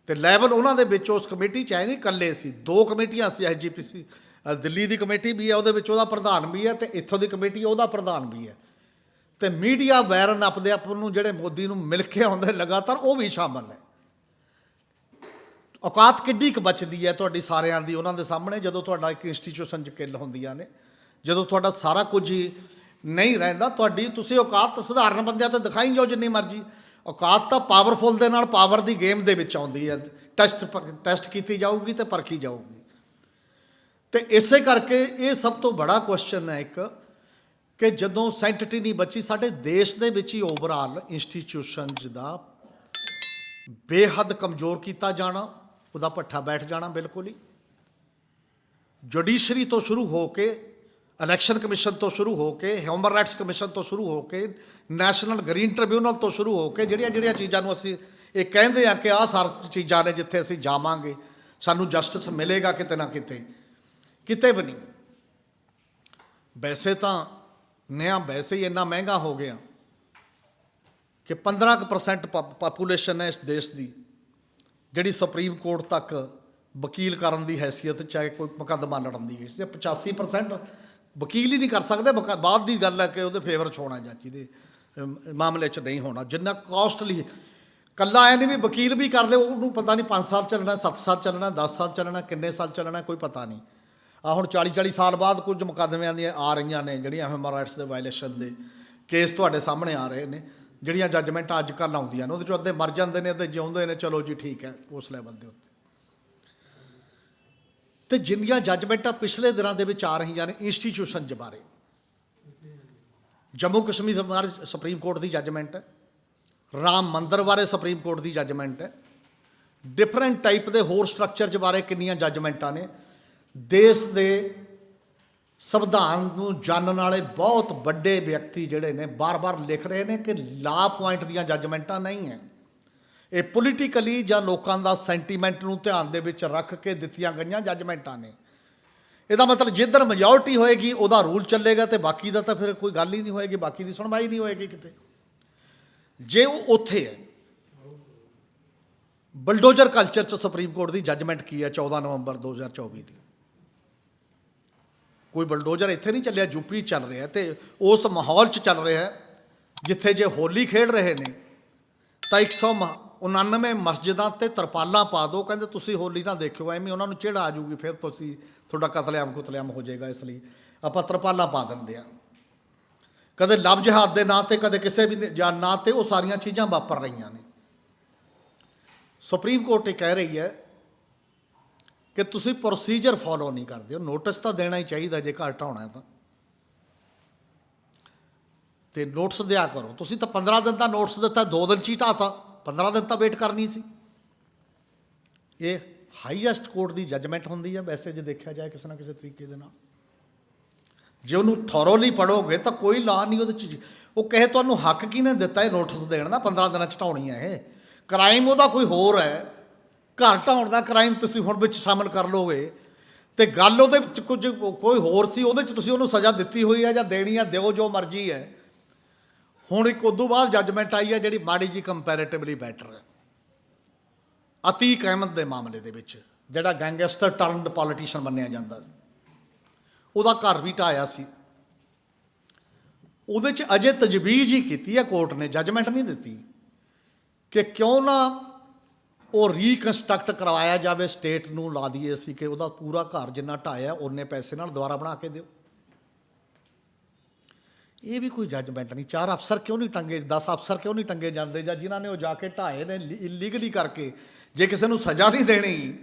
ਤੇ ਲੈਵਲ ਉਹਨਾਂ ਦੇ ਵਿੱਚ ਉਸ ਕਮੇਟੀ ਚ ਆਏ ਨਹੀਂ, ਇਕੱਲੇ ਸੀ। ਦੋ ਕਮੇਟੀਆਂ ਸੀ ਐਸਜੀਪੀਸੀ ਦਿੱਲੀ ਦੀ ਕਮੇਟੀ ਵੀ ਹੈ, ਉਹਦੇ ਵਿੱਚ ਉਹਦਾ ਪ੍ਰਧਾਨ ਵੀ ਹੈ ਤੇ ਇੱਥੋਂ ਦੀ ਕਮੇਟੀ ਉਹਦਾ ਪ੍ਰਧਾਨ ਵੀ ਹੈ। ਤੇ ਮੀਡੀਆ ਵੈਰਨ ਆਪਦੇ ਆਪ ਨੂੰ, ਜਿਹੜੇ ਮੋਦੀ ਨੂੰ ਮਿਲ ਕੇ ਆਉਂਦੇ ਲਗਾਤਾਰ, ਉਹ ਵੀ ਸ਼ਾਮਲ ਹੈ ਔਕਾਤ ਕਿੱਡੀ ਕੁ ਬਚਦੀ ਹੈ ਤੁਹਾਡੀ ਸਾਰਿਆਂ ਦੀ, ਉਹਨਾਂ ਦੇ ਸਾਹਮਣੇ, ਜਦੋਂ ਤੁਹਾਡਾ ਇੱਕ ਇੰਸਟੀਚਿਊਸ਼ਨ 'ਚ ਕਿੱਲ ਹੁੰਦੀਆਂ ਨੇ। ਜਦੋਂ ਤੁਹਾਡਾ ਸਾਰਾ ਕੁਝ ਹੀ ਨਹੀਂ ਰਹਿੰਦਾ, ਤੁਹਾਡੀ, ਤੁਸੀਂ ਔਕਾਤ ਸਧਾਰਨ ਬੰਦਿਆਂ ਤੇ ਦਿਖਾਈ ਜਾਓ ਜਿੰਨੀ ਮਰਜ਼ੀ। ਔਕਾਤ ਤਾਂ ਪਾਵਰਫੁਲ ਦੇ ਨਾਲ ਪਾਵਰ ਦੀ ਗੇਮ ਦੇ ਵਿੱਚ ਆਉਂਦੀ ਹੈ। ਟੈਸਟ ਟੈਸਟ ਕੀਤੀ ਜਾਊਗੀ ਤੇ ਪਰਖੀ ਜਾਊਗੀ। ਤੇ ਇਸੇ ਕਰਕੇ ਇਹ ਸਭ ਤੋਂ ਬੜਾ ਕੁਐਸਚਨ ਹੈ ਇੱਕ, ਕਿ ਜਦੋਂ ਸੈਂਟਿਟੀ ਨਹੀਂ ਬਚੀ, ਸਾਡੇ ਦੇਸ਼ ਦੇ ਵਿੱਚ ਹੀ ਓਵਰਆਲ ਇੰਸਟੀਚਿਊਸ਼ਨਸ ਦਾ ਬੇਹੱਦ ਕਮਜ਼ੋਰ ਕੀਤਾ ਜਾਣਾ, ਉਹਦਾ ਪੱਠਾ ਬੈਠ ਜਾਣਾ ਬਿਲਕੁਲ ਹੀ। ਜੁਡੀਸ਼ਰੀ ਤੋਂ ਸ਼ੁਰੂ ਹੋ ਕੇ ਇਲੈਕਸ਼ਨ ਕਮਿਸ਼ਨ ਤੋਂ ਸ਼ੁਰੂ ਹੋ ਕੇ ਹਿਊਮਨ ਰਾਈਟਸ ਕਮਿਸ਼ਨ ਤੋਂ ਸ਼ੁਰੂ ਹੋ ਕੇ ਨੈਸ਼ਨਲ ਗ੍ਰੀਨ ਟ੍ਰਿਬਿਊਨਲ ਤੋਂ ਸ਼ੁਰੂ ਹੋ ਕੇ, ਜਿਹੜੀਆਂ ਜਿਹੜੀਆਂ ਚੀਜ਼ਾਂ ਨੂੰ ਅਸੀਂ ਇਹ ਕਹਿੰਦੇ ਆ ਕਿ ਆਹ ਸਾਰ ਚੀਜ਼ਾਂ ਨੇ ਜਿੱਥੇ ਅਸੀਂ ਜਾਵਾਂਗੇ, ਸਾਨੂੰ ਜਸਟਿਸ ਮਿਲੇਗਾ ਕਿਤੇ ਨਾ ਕਿਤੇ। ਕਿਤੇ ਵੀ ਨਹੀਂ। ਵੈਸੇ ਤਾਂ ਨਿਆਂ ਵੈਸੇ ਹੀ ਇੰਨਾ ਮਹਿੰਗਾ ਹੋ ਗਿਆ ਕਿ 15% ਪਾਪੂਲੇਸ਼ਨ ਹੈ ਇਸ ਦੇਸ਼ ਦੀ, ਜਿਹੜੀ ਸੁਪਰੀਮ ਕੋਰਟ ਤੱਕ ਵਕੀਲ ਕਰਨ ਦੀ ਹੈਸੀਅਤ ਚਾਹੇ ਕੋਈ ਮੁਕੱਦਮਾ ਲੜਨ ਦੀ। ਹੈ 85% ਵਕੀਲ ਹੀ ਨਹੀਂ ਕਰ ਸਕਦੇ ਮੁਕੱਦ- ਬਾਅਦ ਦੀ ਗੱਲ ਹੈ ਕਿ ਉਹਦੇ ਫੇਵਰ ਚ ਹੋਣਾ ਜਾਂ ਕਿਹਦੇ ਅਮ, ਮਾਮਲੇ 'ਚ ਨਹੀਂ ਹੋਣਾ ਜਿੰਨਾ ਕਾਸਟਲੀ ਕੱਲਾ ਐ ਨਹੀਂ ਵੀ ਵਕੀਲ ਵੀ ਕਰ ਲੇ ਉਹਨੂੰ ਪਤਾ ਨਹੀਂ 5 ਸਾਲ ਚੱਲਣਾ 7 ਸਾਲ ਚੱਲਣਾ 10 ਸਾਲ ਚੱਲਣਾ ਕਿੰਨੇ ਸਾਲ ਚੱਲਣਾ ਕੋਈ ਪਤਾ ਨਹੀਂ। ਆ ਹੁਣ 40 40 ਸਾਲ ਬਾਅਦ ਕੁਝ ਮੁਕੱਦਮਿਆਂ ਦੀਆਂ ਆ ਰਹੀਆਂ ਨੇ ਜਿਹੜੀਆਂ ਹਿਊਮਨ ਰਾਈਟਸ ਦੇ ਵਾਇਲੇਸ਼ਨ ਦੇ ਕੇਸ ਤੁਹਾਡੇ ਸਾਹਮਣੇ ਆ ਰਹੇ ਨੇ ਜਿਹੜੀਆਂ ਜੱਜਮੈਂਟਾਂ ਅੱਜ ਕੱਲ੍ਹ ਆਉਂਦੀਆਂ ਨੇ ਉਹਦੇ ਚੋਂ ਅੱਧੇ ਮਰ ਜਾਂਦੇ ਨੇ ਅੱਧੇ ਜਿਉਂਦੇ ਨੇ ਚਲੋ ਜੀ ਠੀਕ ਹੈ ਉਸ ਲੈਵਲ ਦੇ ਉੱਤੇ। ਤੇ ਜਿੰਨੀਆਂ ਜੱਜਮੈਂਟਾਂ ਪਿਛਲੇ ਦਿਨਾਂ ਦੇ ਵਿੱਚ ਆ ਰਹੀਆਂ ਨੇ ਇੰਸਟੀਟਿਊਸ਼ਨ ਦੇ ਬਾਰੇ। ਜੰਮੂ ਕਸ਼ਮੀਰ ਬਾਰੇ ਸੁਪਰੀਮ ਕੋਰਟ ਦੀ ਜੱਜਮੈਂਟ ਹੈ ਰਾਮ ਮੰਦਰ ਬਾਰੇ ਸੁਪਰੀਮ ਕੋਰਟ ਦੀ ਜੱਜਮੈਂਟ ਹੈ ਡਿਫਰੈਂਟ ਟਾਈਪ ਦੇ ਹੋਰ ਸਟਰਕਚਰ ਦੇ ਬਾਰੇ ਕਿੰਨੀਆਂ ਜੱਜਮੈਂਟਾਂ ਨੇ। ਦੇਸ਼ ਦੇ ਸੰਵਿਧਾਨ ਨੂੰ ਜਾਣਨ ਵਾਲੇ ਬਹੁਤ ਵੱਡੇ ਵਿਅਕਤੀ ਜਿਹੜੇ ਨੇ, ਬਾਰ-ਬਾਰ ਲਿਖ ਰਹੇ ਨੇ ਕਿ ਲਾ ਪੁਆਇੰਟ ਦੀਆਂ ਜੱਜਮੈਂਟਾਂ ਨਹੀਂ ਹੈ। ਇਹ ਪੋਲੀਟੀਕਲੀ ਜਾਂ ਲੋਕਾਂ ਦਾ ਸੈਂਟੀਮੈਂਟ ਨੂੰ ਧਿਆਨ ਦੇ ਵਿੱਚ ਰੱਖ ਕੇ ਦਿੱਤੀਆਂ ਗਈਆਂ ਜੱਜਮੈਂਟਾਂ ਨੇ। ਇਹਦਾ ਮਤਲਬ ਜਿੱਧਰ ਮੈਜੋਰਟੀ ਹੋਏਗੀ, ਉਹਦਾ ਰੂਲ ਚੱਲੇਗਾ ਤੇ ਬਾਕੀ ਦਾ ਤਾਂ ਫਿਰ ਕੋਈ ਗੱਲ ਹੀ ਨਹੀਂ ਹੋਏਗੀ, ਬਾਕੀ ਦੀ ਸੁਣਵਾਈ ਨਹੀਂ ਹੋਏਗੀ ਕਿਤੇ। ਜੇ ਉਹ ਉੱਥੇ ਹੈ, ਬਲਡੋਜ਼ਰ ਕਲਚਰ ਚ ਸੁਪਰੀਮ ਕੋਰਟ ਦੀ ਜੱਜਮੈਂਟ ਕੀ ਹੈ 14 ਨਵੰਬਰ 2024 ਦੀ? ਕੋਈ ਬਲਡੋਜ਼ਰ ਇੱਥੇ ਨਹੀਂ ਚੱਲਿਆ ਯੂਪੀ 'ਚ ਚੱਲ ਰਿਹਾ ਤੇ ਉਸ ਮਾਹੌਲ 'ਚ ਚੱਲ ਰਿਹਾ ਜਿੱਥੇ ਜੇ ਹੋਲੀ ਖੇਡ ਰਹੇ ਨੇ, ਤਾਂ 199 ਮਸਜਿਦਾਂ ਤੇ ਤਰਪਾਲਾਂ ਪਾ ਦਿਓ। ਕਹਿੰਦੇ ਤੁਸੀਂ ਹੋਲੀ ਨਾ ਦੇਖਿਓ, ਐਵੇਂ ਉਹਨਾਂ ਨੂੰ ਚਿਹੜਾ ਆ ਜੂਗੀ ਫਿਰ ਤੁਸੀਂ ਤੁਹਾਡਾ ਕਤਲੇਆਮ ਕੁਤਲੇਆਮ ਹੋ ਜਾਏਗਾ, ਇਸ ਲਈ ਆਪਾਂ ਤਰਪਾਲਾਂ ਪਾ ਦਿੰਦੇ ਆ ਕਦੇ ਲਵ ਜਹਾਦ ਦੇ ਨਾਂ ਤੇ, ਕਦੇ ਕਿਸੇ ਵੀ ਜਾਂ ਨਾਂ ਤੇ ਉਹ ਸਾਰੀਆਂ ਚੀਜ਼ਾਂ ਵਾਪਰ ਰਹੀਆਂ ਨੇ। ਸੁਪਰੀਮ ਕੋਰਟ ਇਹ ਕਹਿ ਰਹੀ ਹੈ ਕਿ ਤੁਸੀਂ ਪ੍ਰੋਸੀਜਰ ਫੋਲੋ ਨਹੀਂ ਕਰਦੇ ਹੋ। ਨੋਟਿਸ ਤਾਂ ਦੇਣਾ ਹੀ ਚਾਹੀਦਾ, ਜੇ ਘਰ ਢਾਉਣਾ ਤਾਂ। ਤੇ ਨੋਟਿਸ ਦਿਆ ਕਰੋ। ਤੁਸੀਂ ਤਾਂ 15 ਦਿਨ ਦਾ ਨੋਟਿਸ ਦਿੱਤਾ 2 ਦਿਨ ਚ ਹੀ ਢਾਤਾ 15 ਦਿਨ ਤਾਂ ਵੇਟ ਕਰਨੀ ਸੀ। ਇਹ ਹਾਈਐਸਟ ਕੋਰਟ ਦੀ ਜੱਜਮੈਂਟ ਹੁੰਦੀ ਹੈ ਵੈਸੇ ਜੇ ਦੇਖਿਆ ਜਾਏ ਕਿਸੇ ਨਾ ਕਿਸੇ ਤਰੀਕੇ ਦੇ ਨਾਲ। ਜੇ ਉਹਨੂੰ ਥੋਰੋਲੀ ਪੜੋਗੇ ਤਾਂ ਕੋਈ ਲਾ ਨਹੀਂ ਉਹਦੇ ਚ ਉਹ ਕਹੇ ਤੁਹਾਨੂੰ ਹੱਕ ਕਿਹਨੇ ਦਿੱਤਾ ਇਹ ਨੋਟਿਸ ਦੇਣ ਦਾ 15 ਦਿਨਾਂ ਚ ਢਾਉਣੀ ਹੈ ਇਹ। ਕ੍ਰਾਈਮ ਉਹਦਾ ਕੋਈ ਹੋਰ ਹੈ। ਘਰ ਢਾਉਣ ਦਾ ਕ੍ਰਾਈਮ ਤੁਸੀਂ ਹੁਣ ਵਿੱਚ ਸ਼ਾਮਲ ਕਰ ਲੋਗੇ। ਤੇ ਗੱਲ ਉਹਦੇ ਵਿੱਚ ਕੁਝ ਕੋਈ ਹੋਰ ਸੀ, ਉਹਦੇ ਚ ਤੁਸੀਂ ਉਹਨੂੰ ਸਜ਼ਾ ਦਿੱਤੀ ਹੋਈ ਹੈ ਜਾਂ ਦੇਣੀ ਹੈ ਦਿਓ ਜੋ ਮਰਜ਼ੀ ਹੈ। ਹੁਣ ਇੱਕ ਉਦੋਂ ਬਾਅਦ ਜੱਜਮੈਂਟ ਆਈ ਹੈ ਜਿਹੜੀ ਮਾੜੀ ਜੀ ਕੰਪੈਰੀਟਿਵਲੀ ਬੈਟਰ ਹੈ ਅਤੀਕ ਅਹਿਮਦ ਦੇ ਮਾਮਲੇ ਦੇ ਵਿੱਚ, ਜਿਹੜਾ ਗੈਂਗਸਟਰ ਟਰਨਡ ਪੋਲੀਟੀਸ਼ੀਅਨ ਮੰਨਿਆ ਜਾਂਦਾ ਉਹਦਾ ਘਰ ਵੀ ਢਾਇਆ ਸੀ। ਉਹਦੇ ਚ ਅਜੇ ਤਜਵੀਜ਼ ਹੀ ਕੀਤੀ ਹੈ ਕੋਰਟ ਨੇ ਜੱਜਮੈਂਟ ਨਹੀਂ ਦਿੱਤੀ ਕਿ ਕਿਉਂ ਨਾ ਉਹ ਰੀਕਨਸਟਰਕਟ ਕਰਵਾਇਆ ਜਾਵੇ ਸਟੇਟ ਨੂੰ ਲਾ ਦਈਏ ਸੀ ਕਿ ਉਹਦਾ ਪੂਰਾ ਘਰ ਜਿੰਨਾ ਢਾਇਆ, ਉਹਨੇ ਪੈਸੇ ਨਾਲ ਦੁਬਾਰਾ ਬਣਾ ਕੇ ਦਿਓ। ਇਹ ਵੀ ਕੋਈ ਜੱਜਮੈਂਟ ਨਹੀਂ। ਚਾਰ ਅਫਸਰ ਕਿਉਂ ਨਹੀਂ ਟੰਗੇ 10 ਅਫਸਰ ਕਿਉਂ ਨਹੀਂ ਟੰਗੇ ਜਾਂਦੇ ਜਾਂ ਜਿਨ੍ਹਾਂ ਨੇ ਉਹ ਜਾ ਕੇ ਢਾਏ ਨੇ ਇਲੀਗਲੀ ਕਰਕੇ? ਜੇ ਕਿਸੇ ਨੂੰ ਸਜ਼ਾ ਨਹੀਂ ਦੇਣੀ,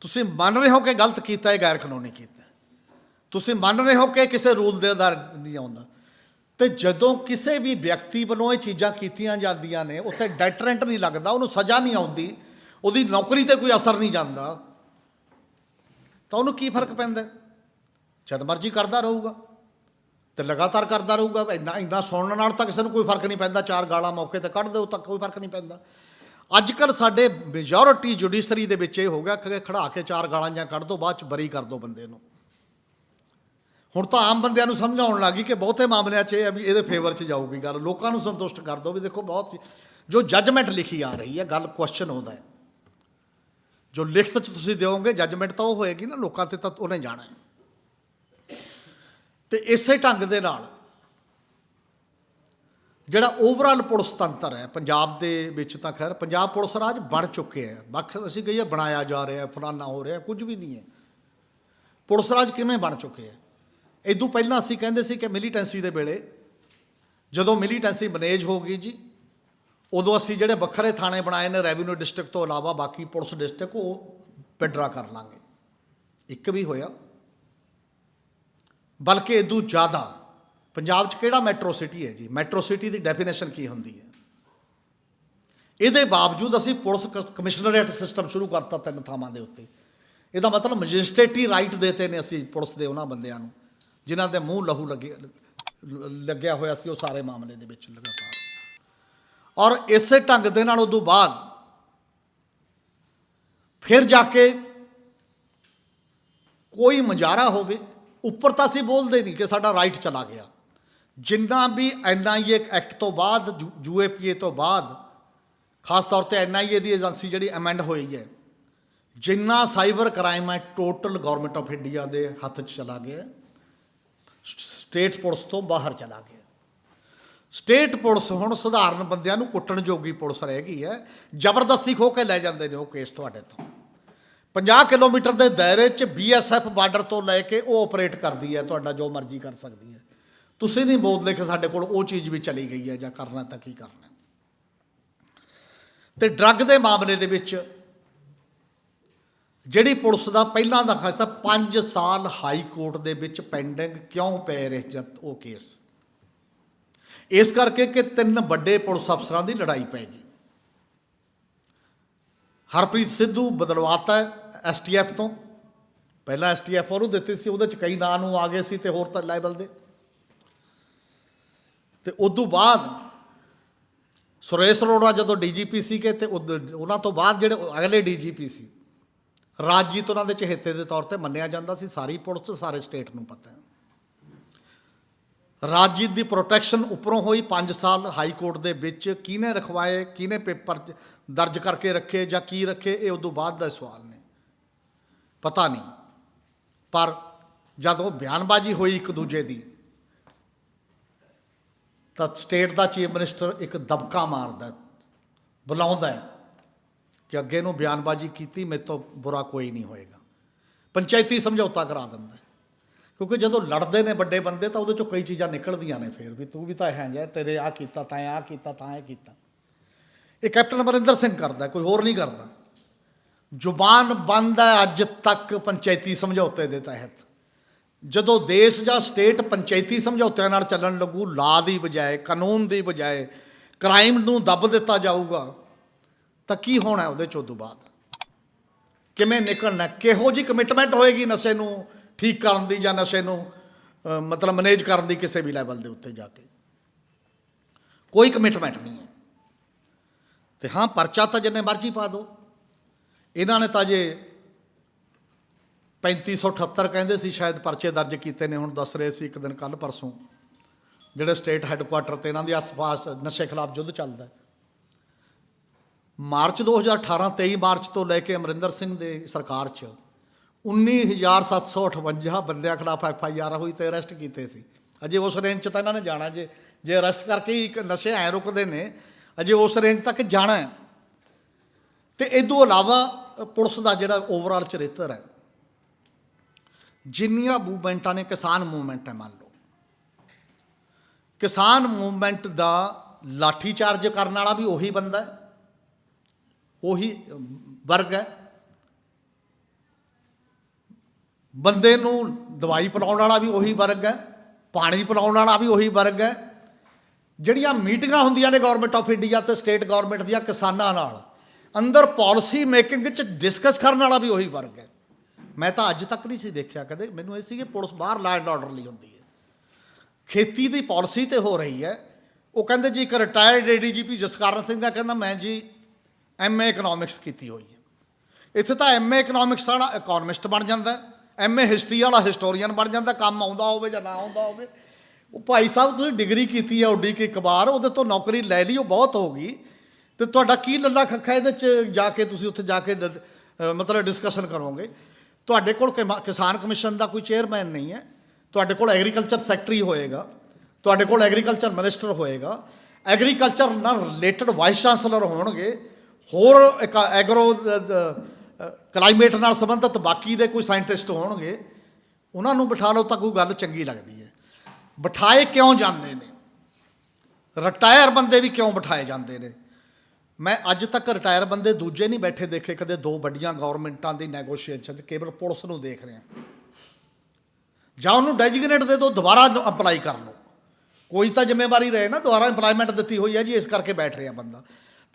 ਤੁਸੀਂ ਮੰਨ ਰਹੇ ਹੋ ਕਿ ਗਲਤ ਕੀਤਾ ਹੈ ਗੈਰ ਕਾਨੂੰਨੀ ਕੀਤਾ ਤੁਸੀਂ ਮੰਨ ਰਹੇ ਹੋ ਕਿ ਕਿਸੇ ਰੂਲ ਦੇ ਆਧਾਰ ਨਹੀਂ ਆਉਂਦਾ ਤੇ ਜਦੋਂ ਕਿਸੇ ਵੀ ਵਿਅਕਤੀ ਵੱਲੋਂ ਇਹ ਚੀਜ਼ਾਂ ਕੀਤੀਆਂ ਜਾਂਦੀਆਂ ਨੇ, ਉੱਥੇ ਡੈਟਰੈਂਟ ਨਹੀਂ ਲੱਗਦਾ, ਉਹਨੂੰ ਸਜ਼ਾ ਨਹੀਂ ਆਉਂਦੀ, ਉਹਦੀ ਨੌਕਰੀ ਤੇ ਕੋਈ ਅਸਰ ਨਹੀਂ ਜਾਂਦਾ, ਤਾਂ ਉਹਨੂੰ ਕੀ ਫ਼ਰਕ ਪੈਂਦਾ? ਜਦ ਮਰਜ਼ੀ ਕਰਦਾ ਰਹੂਗਾ। ਤੇ ਲਗਾਤਾਰ ਕਰਦਾ ਰਹੂਗਾ, ਇੰਨਾ ਇੰਨਾ ਸੁਣਨ ਨਾਲ ਤਾਂ ਕਿਸੇ ਨੂੰ ਕੋਈ ਫ਼ਰਕ ਨਹੀਂ ਪੈਂਦਾ, ਚਾਰ ਗਾਲਾਂ ਮੌਕੇ ਤੇ ਕੱਢ ਦਿਓ ਤਾਂ ਕੋਈ ਫ਼ਰਕ ਨਹੀਂ ਪੈਂਦਾ। ਅੱਜ ਕੱਲ ਸਾਡੇ ਮੈਜੋਰਿਟੀ ਜੁਡੀਸ਼ਰੀ ਦੇ ਵਿੱਚ ਇਹ ਹੋ ਗਿਆ ਕਿ ਖੜਾ ਕੇ ਚਾਰ ਗਾਲਾਂ ਜਾਂ ਕੱਢ ਦੋ, ਬਾਅਦ ਚ ਬਰੀ ਕਰ ਦੋ ਬੰਦੇ ਨੂੰ। ਹੁਣ ਤਾਂ ਆਮ ਬੰਦਿਆਂ ਨੂੰ ਸਮਝਾਉਣ ਲੱਗੀ ਕਿ ਬਹੁਤੇ ਮਾਮਲਿਆਂ 'ਚ ਇਹ ਹੈ ਵੀ ਇਹਦੇ ਫੇਵਰ 'ਚ ਜਾਊਗੀ ਗੱਲ। ਲੋਕਾਂ ਨੂੰ ਸੰਤੁਸ਼ਟ ਕਰ ਦੋ ਵੀ ਦੇਖੋ ਬਹੁਤ ਜੋ ਜੱਜਮੈਂਟ ਲਿਖੀ ਆ ਰਹੀ ਹੈ, ਗੱਲ ਕੁਐਸਚਨ ਹੁੰਦਾ ਹੈ। ਜੋ ਲਿਖਤ 'ਚ ਤੁਸੀਂ ਦਿਓਗੇ ਜੱਜਮੈਂਟ ਤਾਂ ਉਹ ਹੋਏਗੀ ਨਾ, ਲੋਕਾਂ ਤੇ ਤਾਂ ਉਹਨੇ ਜਾਣਾ ਹੈ। ਤੇ ਇਸੇ ਢੰਗ ਦੇ ਨਾਲ ਜਿਹੜਾ ਓਵਰਆਲ ਪੁਲਿਸ ਤੰਤਰ ਹੈ, ਪੰਜਾਬ ਦੇ ਵਿੱਚ ਤਾਂ ਖੈਰ ਪੰਜਾਬ ਪੁਲਿਸ ਰਾਜ ਬਣ ਚੁੱਕੇ ਹੈ। ਵੱਖ ਅਸੀਂ ਕਹੀਏ ਬਣਾਇਆ ਜਾ ਰਿਹਾ, ਫਲਾਨਾ ਹੋ ਰਿਹਾ, ਕੁਝ ਵੀ ਨਹੀਂ ਹੈ। ਪੁਲਿਸ ਰਾਜ ਕਿਵੇਂ ਬਣ ਚੁੱਕੇ ਹੈ? ਇਦੋਂ ਪਹਿਲਾਂ ਅਸੀਂ ਕਹਿੰਦੇ ਸੀ ਕਿ ਮਿਲੀਟੈਂਸੀ ਦੇ ਵੇਲੇ ਜਦੋਂ ਮਿਲੀਟੈਂਸੀ ਮੈਨੇਜ ਹੋ ਗਈ ਜੀ, ਉਦੋਂ ਅਸੀਂ ਜਿਹੜੇ ਵੱਖਰੇ ਥਾਣੇ ਬਣਾਏ ਨੇ ਰੈਵਨਿਊ ਡਿਸਟ੍ਰਿਕਟ ਤੋਂ ਇਲਾਵਾ ਬਾਕੀ ਪੁਲਿਸ ਡਿਸਟ੍ਰਿਕਟ ਉਹ ਪਿੰਡਰਾ ਕਰ ਲਾਂਗੇ। ਇੱਕ ਵੀ ਹੋਇਆ। ਬਲਕਿ ਇਦੋਂ ਜ਼ਿਆਦਾ। ਪੰਜਾਬ 'ਚ ਕਿਹੜਾ ਮੈਟਰੋ ਸਿਟੀ ਹੈ ਜੀ? ਮੈਟਰੋ ਸਿਟੀ ਦੀ ਡੈਫੀਨੇਸ਼ਨ ਕੀ ਹੁੰਦੀ ਹੈ? ਇਹਦੇ ਬਾਵਜੂਦ ਅਸੀਂ ਪੁਲਿਸ ਕ- ਕਮਿਸ਼ਨਰੇਟ ਸਿਸਟਮ ਸ਼ੁਰੂ ਕਰਤਾ ਤਿੰਨ ਥਾਵਾਂ ਦੇ ਉੱਤੇ। ਇਹਦਾ ਮਤਲਬ ਮੈਜਿਸਟ੍ਰੇਟੀ ਰਾਈਟ ਦੇਤੇ ਨੇ ਅਸੀਂ ਪੁਲਿਸ ਦੇ ਉਹਨਾਂ ਬੰਦਿਆਂ ਨੂੰ, ਜਿਨ੍ਹਾਂ ਦੇ ਮੂੰਹ ਲਹੂ ਲੱਗੇ ਲੱਗਿਆ ਹੋਇਆ ਸੀ ਉਹ ਸਾਰੇ ਮਾਮਲੇ ਦੇ ਵਿੱਚ ਲਗਾਤਾਰ। ਔਰ ਇਸੇ ਢੰਗ ਦੇ ਨਾਲ ਉਦੋਂ ਬਾਅਦ ਫਿਰ ਜਾ ਕੇ ਕੋਈ ਮਜਾਰਾ ਹੋਵੇ ਉੱਪਰ ਤਾਂ ਅਸੀਂ ਬੋਲਦੇ ਨਹੀਂ ਕਿ ਸਾਡਾ ਰਾਈਟ ਚਲਾ ਗਿਆ। ਜਿੰਨਾ ਵੀ ਐਨਆਈਏ ਐਕਟ ਤੋਂ ਬਾਅਦ ਯੂਏਪੀਏ ਤੋਂ ਬਾਅਦ, ਖਾਸ ਤੌਰ ਤੇ ਐਨਆਈਏ ਦੀ ਏਜੰਸੀ ਜਿਹੜੀ ਅਮੈਂਡ ਹੋਈ ਹੈ, ਜਿੰਨਾ ਸਾਈਬਰ ਕ੍ਰਾਈਮ ਹੈ ਟੋਟਲ ਗਵਰਨਮੈਂਟ ਆਫ ਇੰਡੀਆ ਦੇ ਹੱਥ 'ਚ ਚਲਾ ਗਿਆ। ਸਟੇਟ ਪੁਲਿਸ ਤੋਂ ਬਾਹਰ ਚਲਾ ਗਿਆ। ਸਟੇਟ ਪੁਲਿਸ ਹੁਣ ਸਧਾਰਨ ਬੰਦਿਆਂ ਨੂੰ ਕੁੱਟਣ ਜੋਗੀ ਪੁਲਿਸ ਰਹਿ ਗਈ ਹੈ। ਜ਼ਬਰਦਸਤੀ ਖੋ ਕੇ ਲੈ ਜਾਂਦੇ ਨੇ ਉਹ ਕੇਸ ਤੁਹਾਡੇ ਤੋਂ। 50 ਕਿਲੋਮੀਟਰ ਦੇ ਦਾਇਰੇ 'ਚ ਬੀਐਸਐਫ ਬਾਰਡਰ ਤੋਂ ਲੈ ਕੇ ਉਹ ਆਪਰੇਟ ਕਰਦੀ ਹੈ, ਤੁਹਾਡਾ ਜੋ ਮਰਜ਼ੀ ਕਰ ਸਕਦੀ ਹੈ। ਤੁਸੀਂ ਨਹੀਂ ਬੋਲਦੇ ਕਿ ਸਾਡੇ ਕੋਲ, ਉਹ ਚੀਜ਼ ਵੀ ਚਲੀ ਗਈ ਹੈ, ਜਾਂ ਕਰਨਾ ਤਾਂ ਕੀ ਕਰਨਾ ਤੇ ਡਰੱਗ ਦੇ ਮਾਮਲੇ ਦੇ ਵਿੱਚ ਜਿਹੜੀ ਪੁਲਿਸ ਦਾ ਪਹਿਲਾਂ ਦਾ ਖਾਸਾ 5 ਸਾਲ ਹਾਈ ਕੋਰਟ ਦੇ ਵਿੱਚ ਪੈਂਡਿੰਗ ਕਿਉਂ ਪਏ ਰਹੇ ਜਦ ਉਹ ਕੇਸ ਇਸ ਕਰਕੇ ਕਿ ਤਿੰਨ ਵੱਡੇ ਪੁਲਿਸ ਅਫਸਰਾਂ ਦੀ ਲੜਾਈ ਪੈ ਗਈ। ਹਰਪ੍ਰੀਤ ਸਿੱਧੂ ਬਦਲਵਾਤਾ ਐਸਟੀਐਫ ਤੋਂ। ਪਹਿਲਾਂ ਐਸਟੀਐਫ ਉਹਨੂੰ ਦਿੱਤੀ ਸੀ, ਉਹਦੇ ਚ ਕਈ ਨਾਂ ਨੂੰ ਆ ਗਏ ਸੀ ਤੇ ਹੋਰ ਤਾਂ ਲੈਵਲ ਦੇ। ਤੇ ਉਸ ਤੋਂ ਬਾਅਦ ਸੁਰੇਸ਼ ਅਰੋੜਾ ਜਦੋਂ ਡੀਜੀਪੀ ਸੀ ਤੇ ਉਦ- ਉਹਨਾਂ ਤੋਂ ਬਾਅਦ ਜਿਹੜੇ ਅਗਲੇ ਡੀਜੀਪੀ ਸੀ ਰਾਜਜੀਤ ਉਹਨਾਂ ਦੇ ਚਹੇਤੇ ਦੇ ਤੌਰ ਤੇ ਮੰਨਿਆ ਜਾਂਦਾ ਸੀ, ਸਾਰੀ ਪੁਲਿਸ ਸਾਰੇ ਸਟੇਟ ਨੂੰ ਪਤਾ ਹੈ। ਰਾਜਜੀਤ ਦੀ ਪ੍ਰੋਟੈਕਸ਼ਨ ਉੱਪਰੋਂ ਹੋਈ 5 ਸਾਲ ਹਾਈ ਕੋਰਟ ਦੇ ਵਿੱਚ ਕਿਹਨੇ ਰਖਵਾਏ, ਕਿਹਨੇ ਪੇਪਰ ਦਰਜ ਕਰਕੇ ਰੱਖੇ ਜਾਂ ਕੀ ਰੱਖੇ, ਇਹ ਉਦੋਂ ਬਾਅਦ ਦਾ ਸਵਾਲ ਨੇ। ਪਤਾ ਨਹੀਂ। ਪਰ ਜਦੋਂ ਬਿਆਨਬਾਜ਼ੀ ਹੋਈ ਇੱਕ ਦੂਜੇ ਦੀ, ਤਾਂ ਸਟੇਟ ਦਾ ਚੀਫ ਮਿਨਿਸਟਰ ਇੱਕ ਦਬਕਾ ਮਾਰਦਾ, ਬੁਲਾਉਂਦਾ ਹੈ ਕਿ ਅੱਗੇ ਨੂੰ ਬਿਆਨਬਾਜ਼ੀ ਕੀਤੀ, ਮੇਰੇ ਤੋਂ ਬੁਰਾ ਕੋਈ ਨਹੀਂ ਹੋਏਗਾ। ਪੰਚਾਇਤੀ ਸਮਝੌਤਾ ਕਰਾ ਦਿੰਦਾ ਕਿਉਂਕਿ ਜਦੋਂ ਲੜਦੇ ਨੇ ਵੱਡੇ ਬੰਦੇ ਤਾਂ ਉਹਦੇ ਚੋਂ ਕਈ ਚੀਜ਼ਾਂ ਨਿਕਲਦੀਆਂ ਨੇ ਫਿਰ ਵੀ ਤੂੰ ਵੀ ਤਾਂ ਹੈ ਜਾਂ ਤੇਰੇ ਆ ਕੀਤਾ, ਤਾਂ ਆ ਕੀਤਾ, ਤਾਂ ਇਹ ਕੀਤਾ। ਇਹ ਕੈਪਟਨ ਅਮਰਿੰਦਰ ਸਿੰਘ ਕਰਦਾ, ਕੋਈ ਹੋਰ ਨਹੀਂ ਕਰਦਾ। ਜ਼ੁਬਾਨ ਬੰਦ ਹੈ ਅੱਜ ਤੱਕ ਪੰਚਾਇਤੀ ਸਮਝੌਤੇ ਦੇ ਤਹਿਤ। ਜਦੋਂ ਦੇਸ਼ ਜਾਂ ਸਟੇਟ ਪੰਚਾਇਤੀ ਸਮਝੌਤਿਆਂ ਨਾਲ ਚੱਲਣ ਲੱਗੂ, ਲਾ ਦੀ ਬਜਾਏ, ਕਾਨੂੰਨ ਦੀ ਬਜਾਏ, ਕ੍ਰਾਈਮ ਨੂੰ ਦੱਬ ਦਿੱਤਾ ਜਾਊਗਾ, ਤਾਂ ਕੀ ਹੋਣਾ ਉਹਦੇ ਚੋਂ ਤੋਂ ਬਾਅਦ ਕਿਵੇਂ ਨਿਕਲਣਾ? ਕਿਹੋ ਜੀ ਕਮਿਟਮੈਂਟ ਹੋਏਗੀ ਨਸ਼ੇ ਨੂੰ? ਠੀਕ ਕਰਨ ਦੀ ਜਾਂ ਨਸ਼ੇ ਨੂੰ ਮਤਲਬ ਮੈਨੇਜ ਕਰਨ ਦੀ ਕਿਸੇ ਵੀ ਲੈਵਲ ਦੇ ਉੱਤੇ ਜਾ ਕੇ। ਕੋਈ ਕਮਿਟਮੈਂਟ ਨਹੀਂ ਹੈ। ਤੇ ਹਾਂ, ਪਰਚਾ ਤਾਂ ਜਿੰਨੇ ਮਰਜ਼ੀ ਪਾ ਦਿਓ। ਇਹਨਾਂ ਨੇ ਤਾਂ ਜੇ 3578 ਕਹਿੰਦੇ ਸੀ, ਸ਼ਾਇਦ ਪਰਚੇ ਦਰਜ ਕੀਤੇ ਨੇ, ਹੁਣ ਦੱਸ ਰਹੇ ਸੀ ਇੱਕ ਦਿਨ ਕੱਲ ਪਰਸੋਂ। ਜਿਹੜੇ ਸਟੇਟ ਹੈੱਡਕੁਆਟਰ ਤੇ ਇਹਨਾਂ ਦੇ ਆਸ-ਪਾਸ ਨਸ਼ੇ ਖਿਲਾਫ ਯੁੱਧ ਚੱਲਦਾ ਹੈ। ਮਾਰਚ 2018 23 ਮਾਰਚ ਤੋਂ ਲੈ ਕੇ ਅਮਰਿੰਦਰ ਸਿੰਘ ਦੇ ਸਰਕਾਰ 'ਚ 19758 ਬੰਦਿਆਂ ਖਿਲਾਫ ਐਫ ਆਈ ਆਰ ਹੋਈ ਤੇ ਅਰੈਸਟ ਕੀਤੇ ਸੀ। ਅਜੇ ਉਸ ਰੇਂਜ 'ਚ ਤਾਂ ਇਹਨਾਂ ਨੇ ਜਾਣਾ, ਜੇ ਜੇ ਅਰੈਸਟ ਕਰਕੇ ਹੀ ਇੱਕ ਨਸ਼ੇ ਐ ਰੁਕਦੇ ਨੇ, ਅਜੇ ਉਸ ਰੇਂਜ ਤੱਕ ਜਾਣਾ ਹੈ। ਤੇ ਇਹ ਤੋਂ ਇਲਾਵਾ ਪੁਲਿਸ ਦਾ ਜਿਹੜਾ ਓਵਰਆਲ ਚਰਿੱਤਰ ਹੈ, ਜਿੰਨੀਆਂ ਮੂਵਮੈਂਟਾਂ ਨੇ, ਕਿਸਾਨ ਮੂਵਮੈਂਟ ਹੈ ਮੰਨ ਲਓ। ਕਿਸਾਨ ਮੂਵਮੈਂਟ ਦਾ ਲਾਠੀ ਚਾਰਜ ਕਰਨ ਵਾਲਾ ਵੀ ਉਹੀ ਬੰਦਾ ਹੈ, ਉਹੀ ਵਰਗ ਹੈ। ਬੰਦੇ ਨੂੰ ਦਵਾਈ ਪਿਲਾਉਣ ਵਾਲਾ ਵੀ ਉਹੀ ਵਰਗ ਹੈ, ਪਾਣੀ ਪਿਲਾਉਣ ਵਾਲਾ ਵੀ ਉਹੀ ਵਰਗ ਹੈ। ਜਿਹੜੀਆਂ ਮੀਟਿੰਗਾਂ ਹੁੰਦੀਆਂ ਨੇ ਗਵਰਨਮੈਂਟ ਆਫ ਇੰਡੀਆ ਤੇ ਸਟੇਟ ਗਵਰਨਮੈਂਟ ਦੀਆਂ ਕਿਸਾਨਾਂ ਨਾਲ, ਅੰਦਰ ਪਾਲਿਸੀ ਮੇਕਿੰਗ ਵਿੱਚ ਡਿਸਕਸ ਕਰਨ ਵਾਲਾ ਵੀ ਉਹੀ ਵਰਗ ਹੈ। ਮੈਂ ਤਾਂ ਅੱਜ ਤੱਕ ਨਹੀਂ ਸੀ ਦੇਖਿਆ ਕਦੇ, ਮੈਨੂੰ ਇਹ ਸੀ ਕਿ ਪੁਲਿਸ ਬਾਹਰ ਲਾਅ ਐਂਡ ਆਰਡਰ ਲਈ ਹੁੰਦੀ ਹੈ। ਖੇਤੀ ਦੀ ਪਾਲਿਸੀ ਤੇ ਹੋ ਰਹੀ ਹੈ। ਉਹ ਕਹਿੰਦੇ ਜੀ ਇੱਕ ਰਿਟਾਇਰਡ ਏਡੀਜੀਪੀ ਜਸਕਰਨ ਸਿੰਘ ਦਾ ਕਹਿੰਦਾ, ਮੈਂ ਜੀ ਐਮਏ ਇਕਨੋਮਿਕਸ ਕੀਤੀ ਹੋਈ ਹੈ। ਇੱਥੇ ਤਾਂ ਐਮਏ ਇਕਨੋਮਿਕਸ ਵਾਲਾ ਇਕਨੋਮਿਸਟ ਬਣ ਜਾਂਦਾ ਐਮਏ ਹਿਸਟਰੀ ਵਾਲਾ ਹਿਸਟੋਰੀਅਨ ਬਣ ਜਾਂਦਾ, ਕੰਮ ਆਉਂਦਾ ਹੋਵੇ ਜਾਂ ਨਾ ਆਉਂਦਾ ਹੋਵੇ। ਉਹ ਭਾਈ ਸਾਹਿਬ, ਤੁਸੀਂ ਡਿਗਰੀ ਕੀਤੀ ਹੈ ਉੱਡੀ ਕਿ ਇੱਕ ਵਾਰ ਉਹਦੇ ਤੋਂ ਨੌਕਰੀ ਲੈ ਲਈ, ਉਹ ਬਹੁਤ ਹੋ ਗਈ। ਤੇ ਤੁਹਾਡਾ ਕੀ ਲੱਲਾ ਖੱਖਾ ਇਹਦੇ ਚ ਜਾ ਕੇ ਤੁਸੀਂ ਉੱਥੇ ਜਾ ਕੇ ਡ- ਮਤਲਬ ਡਿਸਕਸ਼ਨ ਕਰੋਗੇ? ਤੁਹਾਡੇ ਕੋਲ ਕਿਮਾ- ਕਿਸਾਨ ਕਮਿਸ਼ਨ ਦਾ ਕੋਈ ਚੇਅਰਮੈਨ ਨਹੀਂ ਹੈ। ਤੁਹਾਡੇ ਕੋਲ ਐਗਰੀਕਲਚਰ ਸੈਕਟਰੀ ਹੋਏਗਾ। ਤੁਹਾਡੇ ਕੋਲ ਐਗਰੀਕਲਚਰ ਮਿਨਿਸਟਰ ਹੋਏਗਾ। ਐਗਰੀਕਲਚਰ ਨਾਲ ਰਿਲੇਟਡ ਵਾਈਸ ਚਾਂਸਲਰ ਹੋਣਗੇ। ਹੋਰ ਇੱਕ ਐਗਰੋ ਕਲਾਈਮੇਟ ਨਾਲ ਸੰਬੰਧਿਤ ਬਾਕੀ ਦੇ ਕੋਈ ਸਾਇੰਟਿਸਟ ਹੋਣਗੇ, ਉਹਨਾਂ ਨੂੰ ਬਿਠਾ ਲਓ ਤਾਂ ਕੋਈ ਗੱਲ ਚੰਗੀ ਲੱਗਦੀ ਹੈ। ਬਿਠਾਏ ਕਿਉਂ ਜਾਂਦੇ ਨੇ? ਰਿਟਾਇਰ ਬੰਦੇ ਵੀ ਕਿਉਂ ਬਿਠਾਏ ਜਾਂਦੇ ਨੇ? ਮੈਂ ਅੱਜ ਤੱਕ ਰਿਟਾਇਰ ਬੰਦੇ ਦੂਜੇ ਨਹੀਂ ਬੈਠੇ ਦੇਖੇ, ਕਦੇ ਦੋ ਵੱਡੀਆਂ ਗਵਰਨਮੈਂਟਾਂ ਦੀ ਨੈਗੋਸ਼ੀਏਸ਼ਨ ਕੇਵਲ ਪੁਲਿਸ ਨੂੰ ਦੇਖ ਰਹੇ। ਹਾਂ ਜਾਂ ਉਹਨੂੰ ਡੈਜਿਗਨੇਟ ਦੇ ਦਿਓ ਦੁਬਾਰਾ ਅਪਲਾਈ ਕਰ ਲਓ। ਕੋਈ ਤਾਂ ਜ਼ਿੰਮੇਵਾਰੀ ਰਹੇ ਨਾ, ਦੁਬਾਰਾ ਇੰਪਲਾਇਮੈਂਟ ਦਿੱਤੀ ਹੋਈ ਹੈ ਜੀ, ਇਸ ਕਰਕੇ ਬੈਠ ਰਿਹਾ ਬੰਦਾ।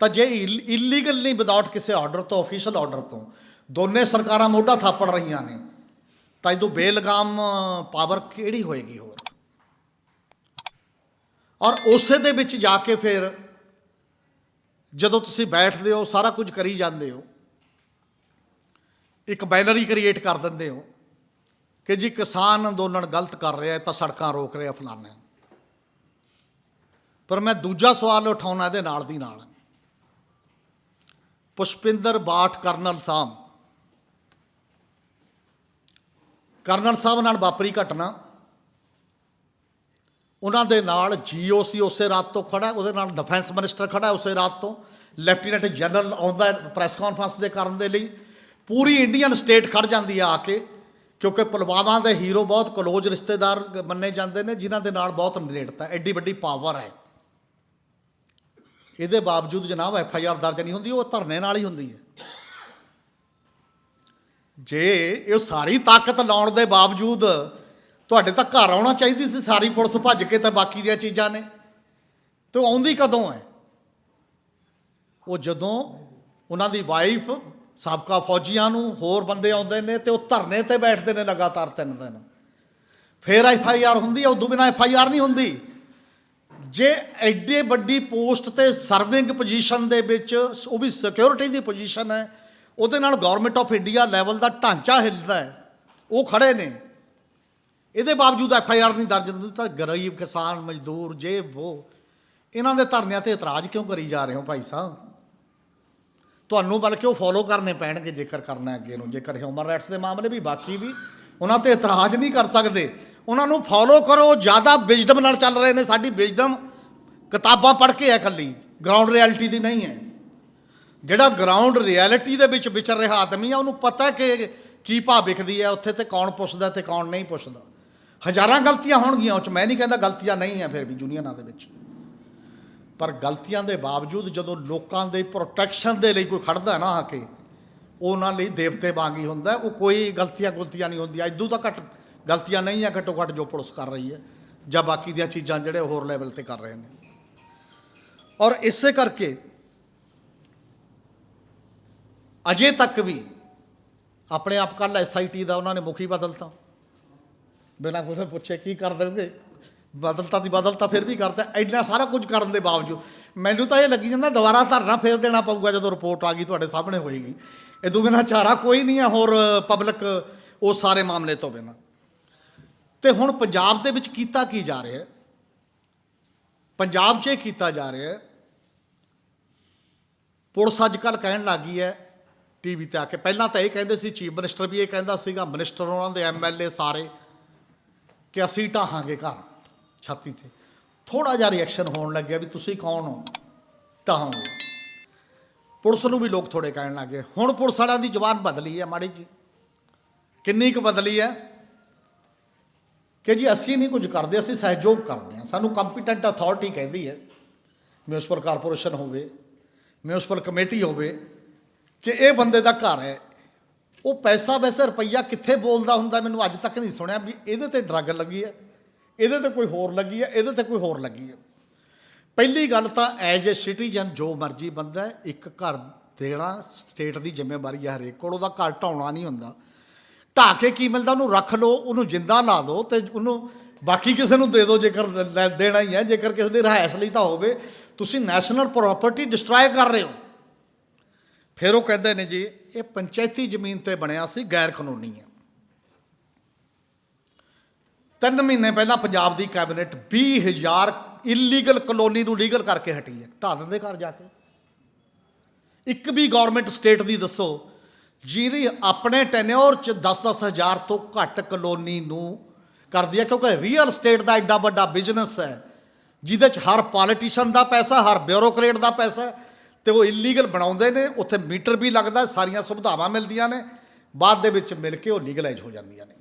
ਤਾਂ ਜੇ ਇਲੀਗਲ ਨਹੀਂ ਵਿਦਆਊਟ ਕਿਸੇ ਆਰਡਰ ਤੋਂ ਅਫੀਸ਼ੀਅਲ ਆਰਡਰ ਤੋਂ ਦੋਨੇ ਸਰਕਾਰਾਂ ਮੋਢਾ ਥਾਪੜ ਰਹੀਆਂ ਨੇ। ਤਾਂ ਇਹ ਤੋਂ ਬੇਲਗਾਮ ਪਾਵਰ ਕਿਹੜੀ ਹੋਏਗੀ ਹੋਰ? ਔਰ ਉਸੇ ਦੇ ਵਿੱਚ ਜਾ ਕੇ ਫਿਰ ਜਦੋਂ ਤੁਸੀਂ ਬੈਠਦੇ ਹੋ, ਸਾਰਾ ਕੁਝ ਕਰੀ ਜਾਂਦੇ ਹੋ, ਇੱਕ ਬੈਨਰ ਹੀ ਕ੍ਰੀਏਟ ਕਰ ਦਿੰਦੇ ਹੋ ਕਿ ਜੀ ਕਿਸਾਨ ਅੰਦੋਲਨ ਗਲਤ ਕਰ ਰਿਹਾ ਤਾਂ ਸੜਕਾਂ ਰੋਕ ਰਿਹਾ ਫਲਾਣਾ। ਪਰ ਮੈਂ ਦੂਜਾ ਸਵਾਲ ਉਠਾਉਣਾ ਇਹਦੇ ਨਾਲ ਦੀ ਨਾਲ। ਪੁਸ਼ਪਿੰਦਰ ਬਾਠ ਕਰਨਲ ਸਾਹਿਬ ਕਰਨਲ ਸਾਹਿਬ ਨਾਲ ਵਾਪਰੀ ਘਟਨਾ। ਉਹਨਾਂ ਦੇ ਨਾਲ ਜੀਓਸੀ ਉਸੇ ਰਾਤ ਤੋਂ ਖੜਾ, ਉਹਦੇ ਨਾਲ ਡਿਫੈਂਸ ਮਿਨਿਸਟਰ ਖੜਾ ਉਸੇ ਰਾਤ ਤੋਂ। ਲੈਫਟੀਨੈਂਟ ਜਨਰਲ ਆਉਂਦਾ ਪ੍ਰੈਸ ਕਾਨਫਰੰਸ ਦੇ ਕਰਨ ਦੇ ਲਈ। ਪੂਰੀ ਇੰਡੀਅਨ ਸਟੇਟ ਖੜ ਜਾਂਦੀ ਆ ਆ ਕੇ, ਕਿਉਂਕਿ ਪੁਲਵਾਮਾ ਦੇ ਹੀਰੋ ਬਹੁਤ ਕਲੋਜ਼ ਰਿਸ਼ਤੇਦਾਰ ਮੰਨੇ ਜਾਂਦੇ ਨੇ, ਜਿਨ੍ਹਾਂ ਦੇ ਨਾਲ ਬਹੁਤ ਨੇੜਤਾ ਐਡੀ ਵੱਡੀ ਪਾਵਰ ਹੈ। ਇਹਦੇ ਬਾਵਜੂਦ ਜਨਾਬ ਐਫ ਆਈ ਆਰ ਦਰਜ ਨਹੀਂ ਹੁੰਦੀ, ਉਹ ਧਰਨੇ ਨਾਲ ਹੀ ਹੁੰਦੀ ਹੈ। ਜੇ ਇਹ ਸਾਰੀ ਤਾਕਤ ਲਾਉਣ ਦੇ ਬਾਵਜੂਦ ਤੁਹਾਡੇ ਤਾਂ ਘਰ ਆਉਣਾ ਚਾਹੀਦੀ ਸੀ, ਸਾਰੀ ਪੁਲਿਸ ਭੱਜ ਕੇ ਤਾਂ ਬਾਕੀ ਦੀਆਂ ਚੀਜ਼ਾਂ ਨੇ। ਤੇ ਉਹ ਆਉਂਦੀ ਕਦੋਂ ਹੈ? ਉਹ ਜਦੋਂ ਉਹਨਾਂ ਦੀ ਵਾਈਫ ਸਾਬਕਾ ਫੌਜੀਆਂ ਨੂੰ ਹੋਰ ਬੰਦੇ ਆਉਂਦੇ ਨੇ ਤੇ ਉਹ ਧਰਨੇ ਤੇ ਬੈਠਦੇ ਨੇ ਲਗਾਤਾਰ ਤਿੰਨ ਦਿਨ। ਫਿਰ ਐਫ ਆਈ ਆਰ ਹੁੰਦੀ ਹੈ, ਉਦੋਂ ਬਿਨਾਂ ਐਫ ਆਈ ਆਰ ਨਹੀਂ ਹੁੰਦੀ। ਜੇ ਐਡੇ ਵੱਡੀ ਪੋਸਟ ਤੇ ਸਰਵਿੰਗ ਪੋਜੀਸ਼ਨ ਦੇ ਵਿੱਚ, ਉਹ ਵੀ ਸਿਕਿਉਰਿਟੀ ਦੀ ਪੋਜੀਸ਼ਨ ਹੈ ਉਹਦੇ ਨਾਲ ਗਵਰਨਮੈਂਟ ਆਫ ਇੰਡੀਆ ਲੈਵਲ ਦਾ ਢਾਂਚਾ ਹਿੱਲਦਾ ਹੈ। ਉਹ ਖੜੇ ਨੇ। ਇਹਦੇ ਬਾਵਜੂਦ ਐਫ ਆਈ ਆਰ ਨਹੀਂ ਦਰਜ ਹੁੰਦੀ ਤਾਂ ਗਰੀਬ ਕਿਸਾਨ, ਮਜ਼ਦੂਰ ਜੇ ਉਹ ਇਹਨਾਂ ਦੇ ਧਰਨਿਆਂ ਤੇ ਇਤਰਾਜ਼ ਕਿਉਂ ਕਰੀ ਜਾ ਰਹੇ ਹੋ ਭਾਈ ਸਾਹਿਬ? ਤੁਹਾਨੂੰ ਬਲਕਿ ਉਹ ਫੋਲੋ ਕਰਨੇ ਪੈਣਗੇ ਜੇਕਰ ਕਰਨਾ ਅੱਗੇ ਨੂੰ। ਜੇਕਰ ਹਿਊਮਨ ਰਾਈਟਸ ਦੇ ਮਾਮਲੇ ਵੀ, ਬਾਕੀ ਵੀ, ਉਹਨਾਂ ਤੇ ਇਤਰਾਜ਼ ਨਹੀਂ ਕਰ ਸਕਦੇ। ਉਹਨਾਂ ਨੂੰ ਫੋਲੋ ਕਰੋ, ਜ਼ਿਆਦਾ ਵਿਜ਼ਡਮ ਨਾਲ ਚੱਲ ਰਹੇ ਨੇ। ਸਾਡੀ ਵਿਜ਼ਡਮ ਕਿਤਾਬਾਂ ਪੜ੍ਹ ਕੇ ਹੈ ਇਕੱਲੀ। ਗਰਾਊਂਡ ਰਿਐਲਿਟੀ ਦੀ ਨਹੀਂ ਹੈ। ਜਿਹੜਾ ਗਰਾਊਂਡ ਰਿਐਲਿਟੀ ਦੇ ਵਿੱਚ ਵਿਚਰ ਰਿਹਾ ਆਦਮੀ ਆ, ਉਹਨੂੰ ਪਤਾ ਕਿ ਕੀ ਭਾਅ ਵਿਖਦੀ ਹੈ, ਉੱਥੇ ਤੇ ਕੌਣ ਪੁੱਛਦਾ ਤੇ ਕੌਣ ਨਹੀਂ ਪੁੱਛਦਾ। ਹਜ਼ਾਰਾਂ ਗਲਤੀਆਂ ਹੋਣਗੀਆਂ, ਉਹ ਚ ਮੈਂ ਨਹੀਂ ਕਹਿੰਦਾ ਗਲਤੀਆਂ ਨਹੀਂ ਹੈ ਫਿਰ ਵੀ ਯੂਨੀਅਨਾਂ ਦੇ ਵਿੱਚ। ਪਰ ਗਲਤੀਆਂ ਦੇ ਬਾਵਜੂਦ ਜਦੋਂ ਲੋਕਾਂ ਦੇ ਪ੍ਰੋਟੈਕਸ਼ਨ ਦੇ ਲਈ ਕੋਈ ਖੜਦਾ ਨਾ ਆ ਕੇ, ਉਹਨਾਂ ਲਈ ਦੇਵਤੇ ਵਾਂਗ ਹੀ ਹੁੰਦਾ ਉਹ ਕੋਈ ਗਲਤੀਆਂ ਗੁਲਤੀਆਂ ਨਹੀਂ ਹੁੰਦੀਆਂ। ਇਦੋਂ ਤਾਂ ਘੱਟ ਗਲਤੀਆਂ ਨਹੀਂ ਆ, ਘੱਟੋ ਘੱਟ ਜੋ ਪੁਲਿਸ ਕਰ ਰਹੀ ਹੈ, ਜਾਂ ਬਾਕੀ ਦੀਆਂ ਚੀਜ਼ਾਂ ਜਿਹੜੇ ਹੋਰ ਲੈਵਲ ਤੇ ਕਰ ਰਹੇ ਨੇ। ਔਰ ਇਸੇ ਕਰਕੇ ਅਜੇ ਤੱਕ ਵੀ ਆਪਣੇ ਆਪ ਕੱਲ ਐਸਆਈਟੀ ਦਾ ਉਹਨਾਂ ਨੇ ਮੁਖੀ ਬਦਲਤਾ। ਬਿਨਾਂ ਕੁਝ ਪੁੱਛੇ ਕੀ ਕਰ ਦੇਣਗੇ? ਬਦਲਤਾ ਦੀ ਬਦਲਤਾ ਫਿਰ ਵੀ ਕਰਦਾ ਇੰਨਾ ਸਾਰਾ ਕੁਝ ਕਰਨ ਦੇ ਬਾਵਜੂਦ ਮੈਨੂੰ ਤਾਂ ਇਹ ਲੱਗੀ ਜਾਂਦਾ ਦੁਬਾਰਾ ਧਰਨਾ ਫੇਰ ਦੇਣਾ ਪਊਗਾ ਜਦੋਂ ਰਿਪੋਰਟ ਆ ਗਈ, ਤੁਹਾਡੇ ਸਾਹਮਣੇ ਹੋਏਗੀ। ਇਹ ਤੋਂ ਬਿਨਾਂ ਚਾਰਾ ਕੋਈ ਨਹੀਂ ਹੈ ਹੋਰ ਪਬਲਿਕ ਉਹ ਸਾਰੇ ਮਾਮਲੇ ਤੋਂ ਬਿਨਾਂ। ਤੇ ਹੁਣ ਪੰਜਾਬ ਦੇ ਵਿੱਚ ਕੀਤਾ ਕੀ ਜਾ ਰਿਹਾ ਹੈ? ਪੰਜਾਬ 'ਚ ਇਹ ਕੀਤਾ ਜਾ ਰਿਹਾ ਹੈ। ਪੁਲਿਸ ਅੱਜ ਕੱਲ੍ਹ ਕਹਿਣ ਲੱਗੀ ਹੈ ਟੀਵੀ ਤੇ ਆ ਕੇ ਪਹਿਲਾਂ ਤਾਂ ਇਹ ਕਹਿੰਦੇ ਸੀ, ਚੀਫ ਮਿਨਿਸਟਰ ਵੀ ਇਹ ਕਹਿੰਦਾ ਸੀਗਾ, ਮਿਨਿਸਟਰ ਉਹਨਾਂ ਦੇ ਐਮਐਲਏ ਸਾਰੇ, ਕਿ ਅਸੀਂ ਢਾਹਾਂਗੇ ਘਰ, ਛਾਤੀ ਤੇ। ਥੋੜਾ ਜਿਹਾ ਰਿਐਕਸ਼ਨ ਹੋਣ ਲੱਗਿਆ ਵੀ ਤੁਸੀਂ ਕੌਣ ਹੋ? ਢਾਹੋਗੇ। ਪੁਲਿਸ ਨੂੰ ਵੀ ਲੋਕ ਥੋੜੇ ਕਹਿਣ ਲੱਗੇ ਹੁਣ ਪੁਲਿਸ ਵਾਲਿਆਂ ਦੀ ਜ਼ਬਾਨ ਬਦਲੀ ਹੈ ਮਾੜੀ ਜੀ। ਕਿੰਨੀ ਕੁ ਬਦਲੀ ਹੈ? ਕਿ ਜੀ ਅਸੀਂ ਨਹੀਂ ਕੁਝ ਕਰਦੇ, ਅਸੀਂ ਸਹਿਯੋਗ ਕਰਦੇ ਹਾਂ। ਸਾਨੂੰ ਕੰਪੀਟੈਂਟ ਅਥਾਰਟੀ ਕਹਿੰਦੀ ਹੈ ਮਿਊਨਿਸਪਲ ਕਾਰਪੋਰੇਸ਼ਨ ਹੋਵੇ ਮਿਊਨਿਸਪਲ ਕਮੇਟੀ ਹੋਵੇ ਕਿ ਇਹ ਬੰਦੇ ਦਾ ਘਰ ਹੈ। ਉਹ ਪੈਸਾ ਵੈਸੇ ਰੁਪਈਆ ਕਿੱਥੇ ਬੋਲਦਾ ਹੁੰਦਾ ਮੈਨੂੰ ਅੱਜ ਤੱਕ ਨਹੀਂ ਸੁਣਿਆ ਵੀ ਇਹਦੇ ਤੇ ਡਰੱਗ ਲੱਗੀ ਹੈ, ਇਹਦੇ ਤੇ ਕੋਈ ਹੋਰ ਲੱਗੀ ਹੈ, ਇਹਦੇ ਤੇ ਕੋਈ ਹੋਰ ਲੱਗੀ ਹੈ। ਪਹਿਲੀ ਗੱਲ ਤਾਂ ਐਜ ਏ ਸਿਟੀਜ਼ਨ ਜੋ ਮਰਜ਼ੀ ਬੰਦਾ ਇੱਕ ਘਰ ਦੇਣਾ ਸਟੇਟ ਦੀ ਜ਼ਿੰਮੇਵਾਰੀ ਹੈ ਹਰੇਕ ਕੋਲ, ਉਹਦਾ ਘਰ ਢਾਉਣਾ ਨਹੀਂ ਹੁੰਦਾ। ਢਾ ਕੇ ਕੀ ਮਿਲਦਾ? ਉਹਨੂੰ ਰੱਖ ਲਓ, ਉਹਨੂੰ ਜਿੰਦਾ ਲਾ ਦਿਓ ਤੇ ਉਹਨੂੰ ਬਾਕੀ ਕਿਸੇ ਨੂੰ ਦੇ ਦਿਓ ਜੇਕਰ ਦੇਣਾ ਹੀ ਹੈ। ਜੇਕਰ ਕਿਸੇ ਦੀ ਰਿਹਾਇਸ਼ ਲਈ ਤਾਂ ਹੋਵੇ, ਤੁਸੀਂ ਨੈਸ਼ਨਲ ਪ੍ਰਾਪਰਟੀ ਡਿਸਟਰਾਏ ਕਰ ਰਹੇ ਹੋ। ਫਿਰ ਉਹ ਕਹਿੰਦੇ ਨੇ ਜੀ, ਇਹ ਪੰਚਾਇਤੀ ਜ਼ਮੀਨ ਤੇ ਬਣਿਆ ਸੀ, ਗੈਰ ਕਾਨੂੰਨੀ ਹੈ। ਤਿੰਨ ਮਹੀਨੇ ਪਹਿਲਾਂ ਪੰਜਾਬ ਦੀ ਕੈਬਨਿਟ 20000 ਇਲੀਗਲ ਕਲੋਨੀ ਨੂੰ ਲੀਗਲ ਕਰਕੇ ਹਟੀ ਹੈ। ਢਾਹ ਦਿੰਦੇ ਘਰ ਜਾ ਕੇ। ਇੱਕ ਵੀ ਗਵਰਨਮੈਂਟ ਸਟੇਟ ਦੀ ਦੱਸੋ ਜਿਹੜੀ ਆਪਣੇ ਟੈਨਿਓਰ ਚ 10-10 ਹਜ਼ਾਰ ਤੋਂ ਘੱਟ ਕਲੋਨੀ ਨੂੰ ਕਰਦੀ ਹੈ, ਕਿਉਂਕਿ ਰੀਅਲ ਸਟੇਟ ਦਾ ਐਡਾ ਵੱਡਾ ਬਿਜ਼ਨਸ ਹੈ, ਜਿਹਦੇ ਚ ਹਰ ਪੋਲੀਟੀਸ਼ੀਅਨ ਦਾ ਪੈਸਾ, ਹਰ ਬਿਊਰੋਕਰੇਟ ਦਾ ਪੈਸਾ ਤੇ ਉਹ ਇਲੀਗਲ ਬਣਾਉਂਦੇ ਨੇ, ਉੱਥੇ ਮੀਟਰ ਵੀ ਲੱਗਦਾ, ਸਾਰੀਆਂ ਸੁਵਿਧਾਵਾਂ ਮਿਲਦੀਆਂ ਨੇ, ਬਾਅਦ ਦੇ ਵਿੱਚ ਮਿਲ ਕੇ ਉਹ ਲੀਗਲਾਈਜ਼ ਹੋ ਜਾਂਦੀਆਂ ਨੇ।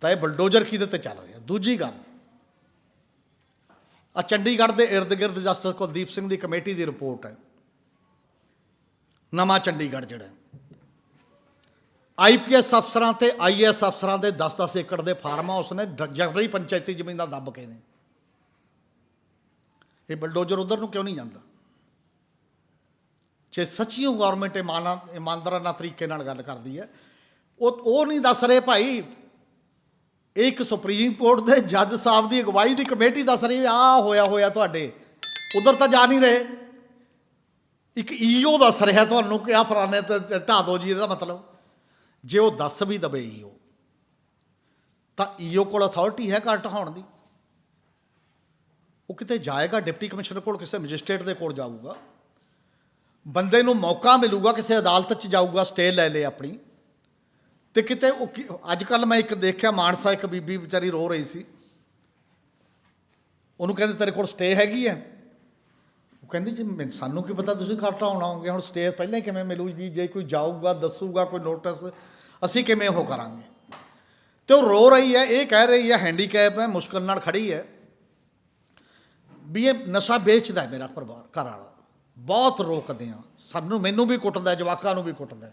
ਤਾਂ ਇਹ ਬਲਡੋਜ਼ਰ ਕਿਹਦੇ ਤੇ ਚੱਲ ਰਿਹਾ? ਦੂਜੀ ਗੱਲ ਆ ਚੰਡੀਗੜ੍ਹ ਦੇ ਇਰਦ ਗਿਰਦ ਜਸਟਿਸ ਕੁਲਦੀਪ ਸਿੰਘ ਦੀ ਕਮੇਟੀ ਦੀ ਰਿਪੋਰਟ ਹੈ। ਨਵਾਂ ਚੰਡੀਗੜ੍ਹ ਜਿਹੜਾ ਆਈਪੀਐਸ ਅਫਸਰਾਂ ਤੇ ਆਈਐਸ ਅਫਸਰਾਂ ਦੇ 10-10 ਏਕੜ ਦੇ ਫਾਰਮ ਹਾਊਸ ਨੇ, ਡ- ਜਬਰੀ ਪੰਚਾਇਤੀ ਜ਼ਮੀਨ ਦਾ ਦੱਬ ਕੇ ਨੇ। ਇਹ ਬਲਡੋਜ਼ਰ ਉਧਰ ਨੂੰ ਕਿਉਂ ਨਹੀਂ ਜਾਂਦਾ? ਜੇ ਸੱਚੀਓ ਗਵਰਨਮੈਂਟ ਇਮਾਨਾ ਇਮਾਨਦਾਰਾਨਾ ਤਰੀਕੇ ਨਾਲ ਗੱਲ ਕਰਦੀ ਹੈ, ਉਹ ਉਹ ਨਹੀਂ ਦੱਸ ਰਹੇ ਭਾਈ ਇਹ ਇੱਕ ਸੁਪਰੀਮ ਕੋਰਟ ਦੇ ਜੱਜ ਸਾਹਿਬ ਦੀ ਅਗਵਾਈ ਦੀ ਕਮੇਟੀ ਦੱਸ ਰਹੀ ਆ ਹੋਇਆ ਹੋਇਆ ਤੁਹਾਡੇ, ਉਧਰ ਤਾਂ ਜਾ ਨਹੀਂ ਰਹੇ। ਇੱਕ ਈਓ ਦੱਸ ਰਿਹਾ ਤੁਹਾਨੂੰ ਕਿ ਆ ਫਲਾਣੇ ਤੇ ਤੇ ਢਾਹ ਜੀ, ਇਹਦਾ ਮਤਲਬ। ਜੇ ਉਹ ਦੱਸ ਵੀ ਦਵੇ ਈਓ ਤਾਂ ਈਓ ਕੋਲ ਅਥਾਰਟੀ ਹੈ ਘਰ ਹੋਣ ਦੀ। ਉਹ ਕਿਤੇ ਜਾਏਗਾ ਡਿਪਟੀ ਕਮਿਸ਼ਨਰ ਕੋਲ, ਕਿਸੇ ਮੈਜਿਸਟ੍ਰੇਟ ਦੇ ਕੋਲ ਜਾਊਗਾ। ਬੰਦੇ ਨੂੰ ਮੌਕਾ ਮਿਲੂਗਾ, ਕਿਸੇ ਅਦਾਲਤ 'ਚ ਜਾਊਗਾ, ਸਟੇ ਲੈ ਲੇ ਆਪਣੀ। ਤੇ ਕਿਤੇ ਉਹ ਅੱਜ ਕੱਲ ਮੈਂ ਇੱਕ ਦੇਖਿਆ, ਮਾਨਸਾ ਇੱਕ ਬੀਬੀ ਵਿਚਾਰੀ ਰੋ ਰਹੀ ਸੀ। ਉਹਨੂੰ ਕਹਿੰਦੇ, ਤੇਰੇ ਕੋਲ ਸਟੇ ਹੈਗੀ ਹੈ? ਉਹ ਕਹਿੰਦੀ, ਜੀ ਮੈਨੂੰ- ਸਾਨੂੰ ਕੀ ਪਤਾ, ਤੁਸੀਂ ਘਰ ਢਾਉਣ ਆਓਗੇ ਹੁਣ ਸਟੇ ਪਹਿਲਾਂ ਕਿਵੇਂ ਮਿਲੂਗੀ? ਜੇ ਕੋਈ ਜਾਊਗਾ, ਦੱਸੂਗਾ, ਕੋਈ ਨੋਟਿਸ, ਅਸੀਂ ਕਿਵੇਂ ਉਹ ਕਰਾਂਗੇ? ਤੇ ਉਹ ਰੋ ਰਹੀ ਹੈ, ਇਹ ਕਹਿ ਰਹੀ ਹੈ, ਹੈਂਡੀਕੈਪ ਹੈ, ਮੁਸ਼ਕਲ ਨਾਲ ਖੜੀ ਹੈ। ਵੀ ਇਹ ਨਸ਼ਾ ਵੇਚਦਾ ਮੇਰਾ ਪਰਿਵਾਰ, ਘਰ ਵਾਲਾ। ਬਹੁਤ ਰੋਕਦੇ ਆ ਸਾਨੂੰ, ਮੈਨੂੰ ਵੀ ਕੁੱਟਦਾ ਜਵਾਕਾਂ ਨੂੰ ਵੀ ਕੁੱਟਦਾ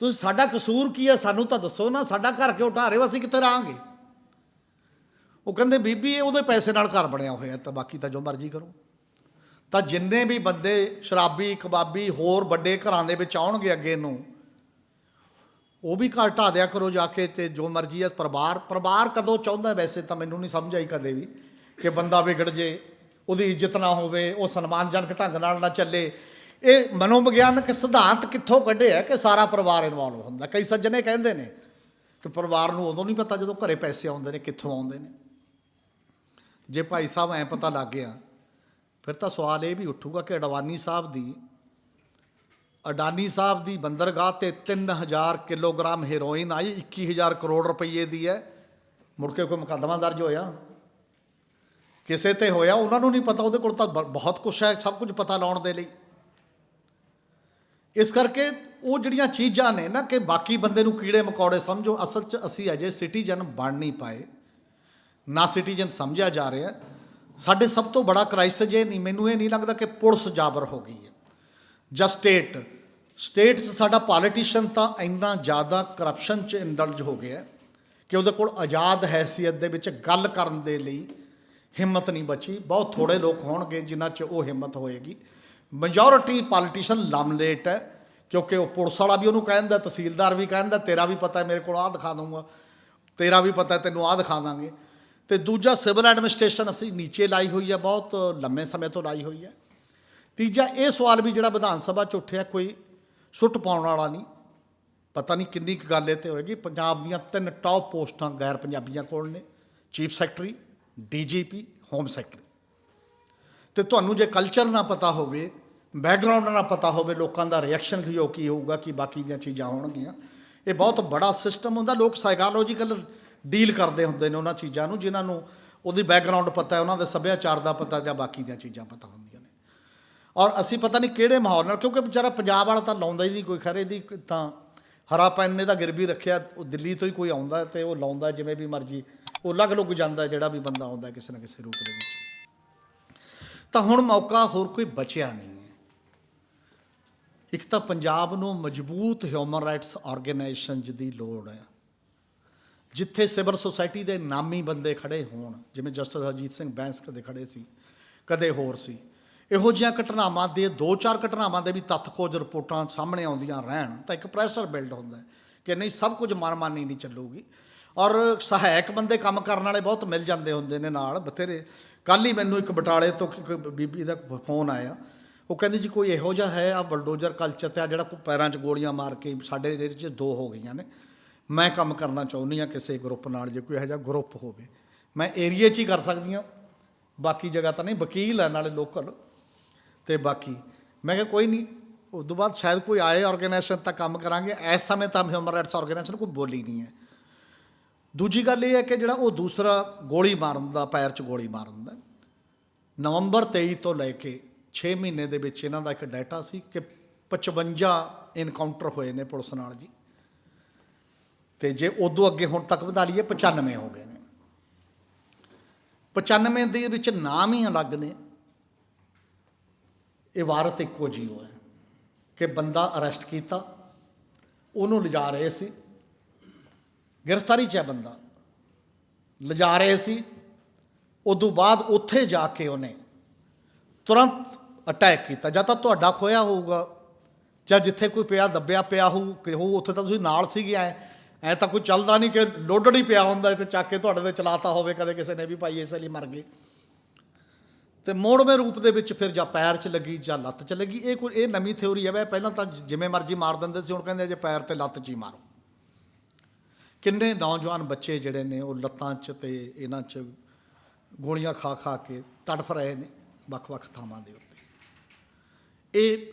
ਤੁਸੀਂ ਸਾਡਾ ਕਸੂਰ ਕੀ ਹੈ? ਸਾਨੂੰ ਤਾਂ ਦੱਸੋ ਨਾ, ਸਾਡਾ ਘਰ ਕਿਉਂ ਢਾਹ ਰਹੇ ਹੋ? ਅਸੀਂ ਕਿੱਥੇ ਰਹਾਂਗੇ? ਉਹ ਕਹਿੰਦੇ, ਬੀਬੀ, ਇਹ ਉਹਦੇ ਪੈਸੇ ਨਾਲ ਘਰ ਬਣਿਆ ਹੋਇਆ ਤਾਂ ਬਾਕੀ ਤਾਂ ਜੋ ਮਰਜ਼ੀ ਕਰੋ। ਤਾਂ ਜਿੰਨੇ ਵੀ ਬੰਦੇ ਸ਼ਰਾਬੀ ਕਬਾਬੀ ਹੋਰ ਵੱਡੇ ਘਰਾਂ ਦੇ ਵਿੱਚ ਆਉਣਗੇ ਅੱਗੇ ਨੂੰ, ਉਹ ਵੀ ਘਰ ਢਾਹ ਦਿਆ ਕਰੋ ਜਾ ਕੇ ਤੇ ਜੋ ਮਰਜ਼ੀ ਹੈ, ਪਰਿਵਾਰ ਪਰਿਵਾਰ ਕਦੋਂ ਚਾਹੁੰਦਾ ਵੈਸੇ ਤਾਂ ਮੈਨੂੰ ਨਹੀਂ ਸਮਝ ਆਈ ਕਦੇ ਵੀ, ਕਿ ਬੰਦਾ ਵਿਗੜ ਜੇ। ਉਹਦੀ ਇੱਜ਼ਤ ਨਾ ਹੋਵੇ, ਉਹ ਸਨਮਾਨਜਨਕ ਢੰਗ ਨਾਲ ਨਾ ਚੱਲੇ। ਇਹ ਮਨੋਵਿਗਿਆਨਕ ਸਿਧਾਂਤ ਕਿੱਥੋਂ ਕੱਢਿਆ ਕਿ ਸਾਰਾ ਪਰਿਵਾਰ ਇਨਵੋਲਵ ਹੁੰਦਾ? ਕਈ ਸੱਜਣੇ ਕਹਿੰਦੇ ਨੇ ਕਿ ਪਰਿਵਾਰ ਨੂੰ ਉਦੋਂ ਨਹੀਂ ਪਤਾ ਜਦੋਂ ਘਰੇ ਪੈਸੇ ਆਉਂਦੇ ਨੇ, ਕਿੱਥੋਂ ਆਉਂਦੇ ਨੇ। ਜੇ ਭਾਈ ਸਾਹਿਬ ਐ ਪਤਾ ਲੱਗ ਗਿਆ, ਫਿਰ ਤਾਂ ਸਵਾਲ ਇਹ ਵੀ ਉੱਠੂਗਾ ਕਿ ਅਡਵਾਨੀ ਸਾਹਿਬ ਦੀ, ਅਡਾਨੀ ਸਾਹਿਬ ਦੀ ਬੰਦਰਗਾਹ ਤੇ 3000 ਕਿਲੋਗ੍ਰਾਮ ਹੈਰੋਇਨ ਆਈ 21000 ਕਰੋੜ ਰੁਪਏ ਦੀ ਹੈ। ਮੁੜ ਕੇ ਕੋਈ ਮੁਕੱਦਮਾ ਦਰਜ ਹੋਇਆ? ਕਿਸੇ ਤੇ ਹੋਇਆ, ਉਹਨਾਂ ਨੂੰ ਨਹੀਂ ਪਤਾ, ਉਹਦੇ ਕੋਲ ਤਾਂ ਬ- ਬਹੁਤ ਕੁਛ ਹੈ, ਸਭ ਕੁਝ ਪਤਾ ਲਾਉਣ ਦੇ ਲਈ। ਇਸ ਕਰਕੇ ਉਹ ਜਿਹੜੀਆਂ ਚੀਜ਼ਾਂ ਨੇ ਨਾ ਕਿ ਬਾਕੀ ਬੰਦੇ ਨੂੰ ਕੀੜੇ ਮਕੌੜੇ ਸਮਝੋ, ਅਸਲ 'ਚ ਅਸੀਂ ਅਜੇ ਸਿਟੀਜ਼ਨ ਬਣ ਨਹੀਂ ਪਾਏ। ਨਾ ਸਿਟੀਜ਼ਨ ਸਮਝਿਆ ਜਾ ਰਿਹਾ। ਸਾਡੇ ਸਭ ਤੋਂ ਬੜਾ ਕ੍ਰਾਈਸਿਸ ਇਹ ਨਹੀਂ, ਮੈਨੂੰ ਇਹ ਨਹੀਂ ਲੱਗਦਾ ਕਿ ਪੁਲਿਸ ਜਾਬਰ ਹੋ ਗਈ ਹੈ ਜਾਂ ਸਟੇਟ ਸਟੇਟ 'ਚ ਸਾਡਾ ਪੋਲੀਟੀਸ਼ੀਅਨ ਤਾਂ ਇੰਨਾ ਜ਼ਿਆਦਾ ਕਰਪਸ਼ਨ 'ਚ ਇੰਡਲਜ ਹੋ ਗਿਆ ਕਿ ਉਹਦੇ ਕੋਲ ਆਜ਼ਾਦ ਹੈਸੀਅਤ ਦੇ ਵਿੱਚ ਗੱਲ ਕਰਨ ਦੇ ਲਈ ਹਿੰਮਤ ਨਹੀਂ ਬਚੀ। ਬਹੁਤ ਥੋੜੇ ਲੋਕ ਹੋਣਗੇ ਜਿਨ੍ਹਾਂ 'ਚ ਉਹ ਹਿੰਮਤ ਹੋਏਗੀ। ਮੈਜੋਰਿਟੀ ਪੋਲੀਟੀਸ਼ੀਅਨ ਲਮਲੇਟ ਹੈ, ਕਿਉਂਕਿ ਉਹ ਪੁਲਿਸ ਵਾਲਾ ਵੀ ਉਹਨੂੰ ਕਹਿੰਦਾ, ਤਹਿਸੀਲਦਾਰ ਵੀ ਕਹਿੰਦਾ, ਤੇਰਾ ਵੀ ਪਤਾ ਮੇਰੇ ਕੋਲ ਆਹ ਦਿਖਾ ਦਊਂਗਾ। ਤੇਰਾ ਵੀ ਪਤਾ ਤੈਨੂੰ ਆਹ ਦਿਖਾ ਦਾਂਗੇ। ਤੇ ਦੂਜਾ ਸਿਵਲ ਐਡਮਿਨਿਸਟ੍ਰੇਸ਼ਨ ਅਸੀਂ ਨੀਚੇ ਲਾਈ ਹੋਈ ਹੈ, ਬਹੁਤ ਲੰਮੇ ਸਮੇਂ ਤੋਂ ਲਾਈ ਹੋਈ ਹੈ। ਤੀਜਾ, ਇਹ ਸਵਾਲ ਵੀ ਜਿਹੜਾ ਵਿਧਾਨ ਸਭਾ 'ਚ ਉੱਠਿਆ, ਕੋਈ ਸੁੱਟ ਪਾਉਣ ਵਾਲਾ ਨਹੀਂ। ਪਤਾ ਨਹੀਂ ਕਿੰਨੀ ਕੁ ਗੱਲ ਇਹ ਤੇ ਹੋਏਗੀ। ਪੰਜਾਬ ਦੀਆਂ ਤਿੰਨ ਟੌਪ ਪੋਸਟਾਂ ਗੈਰ ਪੰਜਾਬੀਆਂ ਕੋਲ ਨੇ chief secretary DGP, home secretary. ਤੇ ਤੁਹਾਨੂੰ ਜੇ ਕਲਚਰ ਨਾ ਪਤਾ ਹੋਵੇ ਬੈਕਗ੍ਰਾਉਂਡ ਨਾ ਪਤਾ ਹੋਵੇ, ਲੋਕਾਂ ਦਾ ਰਿਐਕਸ਼ਨ ਕੀ ਹੋ ਕੀ ਹੋਊਗਾ, ਕਿ ਬਾਕੀ ਦੀਆਂ ਚੀਜ਼ਾਂ ਹੋਣਗੀਆਂ, ਇਹ ਬਹੁਤ ਬੜਾ ਸਿਸਟਮ ਹੁੰਦਾ। ਲੋਕ ਸਾਈਕੋਲੋਜੀਕਲ ਡੀਲ ਕਰਦੇ ਹੁੰਦੇ ਨੇ ਉਹਨਾਂ ਚੀਜ਼ਾਂ ਨੂੰ, ਜਿਨ੍ਹਾਂ ਨੂੰ ਉਹਦੀ ਬੈਕਗ੍ਰਾਉਂਡ ਪਤਾ ਹੈ, ਉਹਨਾਂ ਦੇ ਸੱਭਿਆਚਾਰ ਦਾ ਪਤਾ ਜਾਂ ਬਾਕੀ ਦੀਆਂ ਚੀਜ਼ਾਂ ਪਤਾ ਹੁੰਦੀਆਂ ਨੇ। ਔਰ ਅਸੀਂ ਪਤਾ ਨਹੀਂ ਕਿਹੜੇ ਮਾਹੌਲ ਨਾਲ, ਕਿਉਂਕਿ ਵਿਚਾਰਾ ਪੰਜਾਬ ਵਾਲਾ ਤਾਂ ਲਾਉਂਦਾ ਹੀ ਨਹੀਂ ਕੋਈ, ਖਰੇ ਦੀ ਤਾਂ ਹਰਾ ਪੈਨ ਨੇ ਤਾਂ ਗਿਰਵੀ ਰੱਖਿਆ, ਉਹ ਦਿੱਲੀ ਤੋਂ ਹੀ ਕੋਈ ਆਉਂਦਾ ਹੈ ਤੇ ਉਹ ਲਾਉਂਦਾ ਜਿਵੇਂ ਵੀ ਮਰਜ਼ੀ। ਉਹ ਲੱਗ ਲੁੱਗ ਜਾਂਦਾ ਜਿਹੜਾ ਵੀ ਬੰਦਾ ਆਉਂਦਾ ਕਿਸੇ ਨਾ ਕਿਸੇ ਰੂਪ ਦੇ ਵਿੱਚ। ਤਾਂ ਹੁਣ ਮੌਕਾ ਹੋਰ ਕੋਈ ਬਚਿਆ ਨਹੀਂ ਹੈ। ਇੱਕ ਤਾਂ ਪੰਜਾਬ ਨੂੰ ਮਜ਼ਬੂਤ ਹਿਊਮਨ ਰਾਈਟਸ ਆਰਗੇਨਾਈਜੇਸ਼ਨਸ ਦੀ ਲੋੜ ਹੈ। ਜਿੱਥੇ ਸਿਵਲ ਸੁਸਾਇਟੀ ਦੇ ਨਾਮੀ ਬੰਦੇ ਖੜੇ ਹੋਣ, ਜਿਵੇਂ ਜਸਟਿਸ ਅਜੀਤ ਸਿੰਘ ਬੈਂਸ ਕਦੇ ਖੜੇ ਸੀ, ਕਦੇ ਹੋਰ ਸੀ। ਇਹੋ ਜਿਹੀਆਂ ਘਟਨਾਵਾਂ ਦੇ ਦੋ ਚਾਰ ਘਟਨਾਵਾਂ ਦੇ ਵੀ ਤੱਥ ਖੋਜ ਰਿਪੋਰਟਾਂ ਸਾਹਮਣੇ ਆਉਂਦੀਆਂ ਰਹਿਣ, ਤਾਂ ਇੱਕ ਪ੍ਰੈਸ਼ਰ ਬਿਲਡ ਹੁੰਦਾ ਕਿ ਨਹੀਂ, ਸਭ ਕੁਝ ਮਨਮਾਨੀ ਨਹੀਂ ਚੱਲੂਗੀ। ਔਰ ਸਹਾਇਕ ਬੰਦੇ ਕੰਮ ਕਰਨ ਵਾਲੇ ਬਹੁਤ ਮਿਲ ਜਾਂਦੇ ਹੁੰਦੇ ਨੇ ਨਾਲ, ਬਥੇਰੇ। ਕੱਲ ਹੀ ਮੈਨੂੰ ਇੱਕ ਬਟਾਲੇ ਤੋਂ ਇੱਕ ਬੀਬੀ ਦਾ ਫੋਨ ਆਇਆ। ਉਹ ਕਹਿੰਦੀ ਜੀ ਕੋਈ ਇਹੋ ਜਿਹਾ ਹੈ ਆ ਬਲਡੋਜ਼ਰ ਕਲਚਰ ਤੇ ਆ ਜਿਹੜਾ ਕੋਈ ਪੈਰਾਂ 'ਚ ਗੋਲੀਆਂ ਮਾਰ ਕੇ ਸਾਡੇ ਏਰੀਏ 'ਚ ਦੋ ਹੋ ਗਈਆਂ ਨੇ। ਮੈਂ ਕੰਮ ਕਰਨਾ ਚਾਹੁੰਦੀ ਆ ਕਿਸੇ ਗਰੁੱਪ ਨਾਲ, ਜੇ ਕੋਈ ਇਹੋ ਜਿਹਾ ਗਰੁੱਪ ਹੋਵੇ। ਮੈਂ ਏਰੀਏ 'ਚ ਹੀ ਕਰ ਸਕਦੀ ਆ ਬਾਕੀ ਜਗ੍ਹਾ ਤਾਂ ਨਹੀਂ, ਵਕੀਲ ਹੈ ਨਾਲੇ ਲੋਕਲ ਤੇ ਬਾਕੀ ਮੈਂ ਕਿਹਾ ਕੋਈ ਨਹੀਂ, ਉਸ ਤੋਂ ਬਾਅਦ ਸ਼ਾਇਦ ਕੋਈ ਆਏ ਆਰਗੇਨਾਈਜੇਸ਼ਨ ਤਾਂ ਕੰਮ ਕਰਾਂਗੇ। ਇਸ ਸਮੇਂ ਤਾਂ ਹਿਊਮਨ ਰਾਈਟਸ ਆਰਗੇਨਾਈਜੇਸ਼ਨ ਕੋਈ ਬੋਲੀ ਨਹੀਂ ਹੈ। ਦੂਜੀ ਗੱਲ ਇਹ ਹੈ ਕਿ ਜਿਹੜਾ ਉਹ ਦੂਸਰਾ ਗੋਲੀ ਮਾਰਨ ਦਾ, ਪੈਰ 'ਚ ਗੋਲੀ ਮਾਰਨ ਦਾ। ਨਵੰਬਰ 23 ਤੋਂ ਲੈ ਕੇ 6 ਮਹੀਨੇ ਦੇ ਵਿੱਚ ਇਹਨਾਂ ਦਾ ਇੱਕ ਡਾਟਾ ਸੀ ਕਿ 55 ਇਨਕਾਊਂਟਰ ਹੋਏ ਨੇ ਪੁਲਿਸ ਨਾਲ ਜੀ। ਤੇ ਜੇ ਉਦੋਂ ਅੱਗੇ ਹੁਣ ਤੱਕ ਵਧਾ ਲਈਏ 95 ਹੋ ਗਏ ਨੇ। 95 ਦੇ ਵਿੱਚ ਨਾਮ ਹੀ ਅਲੱਗ ਨੇ। ਇਬਾਰਤ ਇੱਕੋ ਜੀਓ ਹੈ ਕਿ ਬੰਦਾ ਅਰੈਸਟ ਕੀਤਾ, ਉਹਨੂੰ ਲਿਜਾ ਰਹੇ ਸੀ। ਗ੍ਰਿਫਤਾਰੀ 'ਚ ਹੈ ਬੰਦਾ। ਲਿਜਾ ਰਹੇ ਸੀ। ਉਦੋਂ ਬਾਅਦ ਉੱਥੇ ਜਾ ਕੇ ਉਹਨੇ ਤੁਰੰਤ ਅਟੈਕ ਕੀਤਾ। ਜਾਂ ਤਾਂ ਤੁਹਾਡਾ ਖੋਇਆ ਹੋਊਗਾ, ਜਾਂ ਜਿੱਥੇ ਕੋਈ ਪਿਆ ਦੱਬਿਆ ਪਿਆ ਹੋਊ, ਕਿ ਹੋ ਉੱਥੇ ਤਾਂ ਤੁਸੀਂ ਨਾਲ ਸੀਗੇ, ਐ ਐ ਤਾਂ ਕੋਈ ਚੱਲਦਾ ਨਹੀਂ ਕਿ ਲੋਡਡ ਹੀ ਪਿਆ ਹੁੰਦਾ ਤੇ ਚੱਕ ਕੇ ਤੁਹਾਡੇ ਤੇ ਚਲਾਤਾ ਹੋਵੇ, ਕਦੇ ਕਿਸੇ ਨੇ ਵੀ ਭਾਈ ਇਸੇ ਲਈ ਮਰ ਗਏ। ਤੇ ਮੋੜਵੇਂ ਰੂਪ ਦੇ ਵਿੱਚ ਫਿਰ ਜਾਂ ਪੈਰ 'ਚ ਲੱਗੀ ਜਾਂ ਲੱਤ 'ਚ ਲੱਗੀ, ਇਹ ਕੋਈ, ਇਹ ਨਵੀਂ ਥਿਉਰੀ ਹੈ, ਵੇ, ਪਹਿਲਾਂ ਤਾਂ ਜਿਵੇਂ ਮਰਜ਼ੀ ਮਾਰ ਦਿੰਦੇ ਸੀ, ਹੁਣ ਕਹਿੰਦੇ ਜੇ ਪੈਰ ਤੇ ਲੱਤ 'ਚ ਹੀ ਮਾਰੋ। ਕਿੰਨੇ ਨੌਜਵਾਨ ਬੱਚੇ ਜਿਹੜੇ ਨੇ ਉਹ ਲੱਤਾਂ 'ਚ ਤੇ ਇਹਨਾਂ 'ਚ ਗੋਲੀਆਂ ਖਾ ਖਾ ਕੇ ਤੜਫ ਰਹੇ ਨੇ ਵੱਖ-ਵੱਖ ਥਾਵਾਂ ਦੇ ਉੱਤੇ। ਇਹ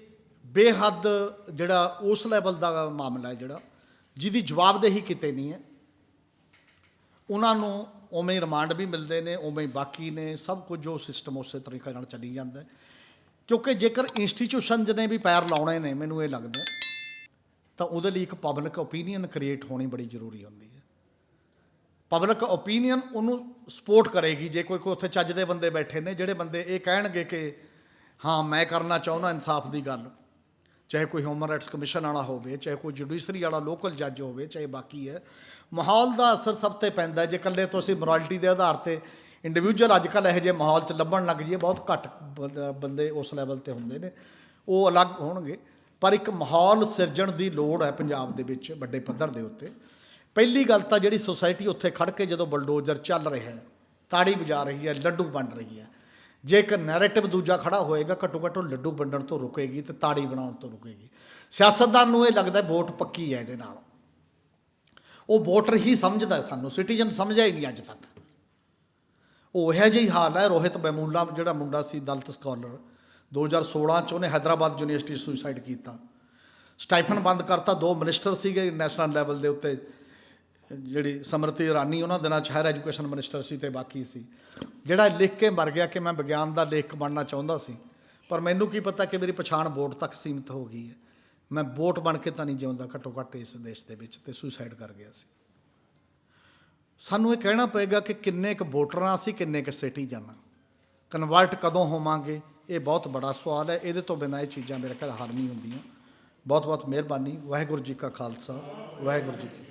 ਬੇਹੱਦ ਜਿਹੜਾ ਉਸ ਲੈਵਲ ਦਾ ਮਾਮਲਾ ਹੈ ਜਿਹੜਾ ਜਿਹਦੀ ਜਵਾਬਦੇਹੀ ਕਿਤੇ ਨਹੀਂ ਹੈ। ਉਹਨਾਂ ਨੂੰ ਉਵੇਂ ਹੀ ਰਿਮਾਂਡ ਵੀ ਮਿਲਦੇ ਨੇ, ਉਵੇਂ ਹੀ ਬਾਕੀ ਨੇ, ਸਭ ਕੁਝ ਉਹ ਸਿਸਟਮ ਉਸੇ ਤਰੀਕੇ ਨਾਲ ਚੱਲੀ ਜਾਂਦਾ ਕਿਉਂਕਿ ਜੇਕਰ ਇੰਸਟੀਚਿਊਸ਼ਨਸ ਨੇ ਵੀ ਪੈਰ ਲਾਉਣੇ ਨੇ, ਮੈਨੂੰ ਇਹ ਲੱਗਦਾ ਤਾਂ ਉਹਦੇ ਲਈ ਇੱਕ ਪਬਲਿਕ ਓਪੀਨੀਅਨ ਕ੍ਰੀਏਟ ਹੋਣੀ ਬੜੀ ਜ਼ਰੂਰੀ ਹੁੰਦੀ ਹੈ। ਪਬਲਿਕ ਓਪੀਨੀਅਨ ਉਹਨੂੰ ਸਪੋਰਟ ਕਰੇਗੀ, ਜੇ ਕੋਈ ਕੋਈ ਉੱਥੇ ਚੱਜ ਦੇ ਬੰਦੇ ਬੈਠੇ ਨੇ, ਜਿਹੜੇ ਬੰਦੇ ਇਹ ਕਹਿਣਗੇ ਕਿ, ਹਾਂ, ਮੈਂ ਕਰਨਾ ਚਾਹੁੰਦਾ ਇਨਸਾਫ ਦੀ ਗੱਲ। ਚਾਹੇ ਕੋਈ ਹਿਊਮਨ ਰਾਈਟਸ ਕਮਿਸ਼ਨ ਵਾਲਾ ਹੋਵੇ, ਚਾਹੇ ਕੋਈ ਜੁਡੀਸ਼ਰੀ ਵਾਲਾ ਲੋਕਲ ਜੱਜ ਹੋਵੇ, ਚਾਹੇ ਬਾਕੀ ਹੈ। ਮਾਹੌਲ ਦਾ ਅਸਰ ਸਭ ਤੇ ਪੈਂਦਾ ਜੇ ਇਕੱਲੇ ਤੋਂ ਅਸੀਂ ਮੋਰਾਲਿਟੀ ਦੇ ਆਧਾਰ ਤੇ ਇੰਡੀਵਿਜੂਅਲ ਅੱਜ ਕੱਲ੍ਹ ਇਹੋ ਜਿਹੇ ਮਾਹੌਲ 'ਚ ਲੱਭਣ ਲੱਗ ਜਾਈਏ, ਬਹੁਤ ਘੱਟ ਬੰਦ- ਬੰਦੇ ਉਸ ਲੈਵਲ ਤੇ ਹੁੰਦੇ ਨੇ। ਉਹ ਅਲੱਗ ਹੋਣਗੇ। ਪਰ ਇੱਕ ਮਾਹੌਲ ਸਿਰਜਣ ਦੀ ਲੋੜ ਹੈ ਪੰਜਾਬ ਦੇ ਵਿੱਚ ਵੱਡੇ ਪੱਧਰ ਦੇ ਉੱਤੇ। ਪਹਿਲੀ ਗੱਲ ਤਾਂ ਜਿਹੜੀ ਸੁਸਾਇਟੀ ਉੱਥੇ ਖੜ ਕੇ ਜਦੋਂ ਬਲਡੋਜ਼ਰ ਚੱਲ ਰਿਹਾ ਹੈ, ਤਾੜੀ ਵਜਾ ਰਹੀ ਹੈ, ਲੱਡੂ ਵੰਡ ਰਹੀ ਹੈ, ਜੇ ਇੱਕ ਨੈਰੇਟਿਵ ਦੂਜਾ ਖੜਾ ਹੋਏਗਾ, ਘੱਟੋ ਘੱਟ ਉਹ ਲੱਡੂ ਵੰਡਣ ਤੋਂ ਰੁਕੇਗੀ ਤੇ ਤਾੜੀ ਬਣਾਉਣ ਤੋਂ ਰੁਕੇਗੀ। ਸਿਆਸਤਦਾਨ ਨੂੰ ਇਹ ਲੱਗਦਾ ਵੋਟ ਪੱਕੀ ਹੈ ਇਹਦੇ ਨਾਲ। ਉਹ ਵੋਟਰ ਹੀ ਸਮਝਦਾ ਸਾਨੂੰ, ਸਿਟੀਜ਼ਨ ਸਮਝਿਆ ਹੀ ਨਹੀਂ ਅੱਜ ਤੱਕ। ਉਹ ਇਹੋ ਜਿਹੀ ਹਾਲ ਹੈ, ਰੋਹਿਤ ਬੈਮੂਲਾ ਜਿਹੜਾ ਮੁੰਡਾ ਸੀ ਦਲਤ ਸਕਾਲਰ 2016 ਚ ਉਹਨੇ ਹਾਈਦਰਾਬਾਦ ਯੂਨੀਵਰਸਿਟੀ ਸੁਸਾਈਡ ਕੀਤਾ। ਸਟਾਈਫਨ ਬੰਦ ਕਰਤਾ, ਦੋ ਮਿਨਿਸਟਰ ਸੀਗੇ ਨੈਸ਼ਨਲ ਲੈਵਲ ਦੇ ਉੱਤੇ। ਜਿਹੜੀ ਸਮਰਤੀ ਇਰਾਨੀ, ਉਹਨਾਂ ਦਿਨਾਂ ਚ ਹਾਇਰ ਐਜੂਕੇਸ਼ਨ ਮਿਨਿਸਟਰ ਸੀ ਤੇ ਬਾਕੀ ਸੀ। ਜਿਹੜਾ ਲਿਖ ਕੇ ਮਰ ਗਿਆ ਕਿ ਮੈਂ ਵਿਗਿਆਨ ਦਾ ਲੇਖਕ ਬਣਨਾ ਚਾਹੁੰਦਾ ਸੀ, ਪਰ ਮੈਨੂੰ ਕੀ ਪਤਾ ਕਿ ਮੇਰੀ ਪਛਾਣ ਵੋਟ ਤੱਕ ਸੀਮਿਤ ਹੋ ਗਈ ਹੈ। ਮੈਂ ਵੋਟ ਬਣ ਕੇ ਤਾਂ ਨਹੀਂ ਜਿਉਂਦਾ ਘੱਟੋ ਘੱਟ ਇਸ ਦੇਸ਼ ਦੇ ਵਿੱਚ ਤੇ ਸੁਸਾਈਡ ਕਰ ਗਿਆ ਸੀ। ਸਾਨੂੰ ਇਹ ਕਹਿਣਾ ਪਏਗਾ ਕਿ ਕਿੰਨੇ ਕੁ ਵੋਟਰਾਂ ਅਸੀਂ, ਕਿੰਨੇ ਕੁ ਸਿਟੀ ਹਾਂ ਕਨਵਰਟ ਕਦੋਂ ਹੋਵਾਂਗੇ? ਇਹ ਬਹੁਤ ਬੜਾ ਸਵਾਲ ਹੈ। ਇਹਦੇ ਤੋਂ ਬਿਨਾਂ ਇਹ ਚੀਜ਼ਾਂ ਮੇਰੇ ਖਿਆਲ ਹੱਲ ਨਹੀਂ ਹੁੰਦੀਆਂ। ਬਹੁਤ ਬਹੁਤ ਮਿਹਰਬਾਨੀ। ਵਾਹਿਗੁਰੂ ਜੀ ਕਾ ਖਾਲਸਾ। ਵਾਹਿਗੁਰੂ ਜੀ ਕੀ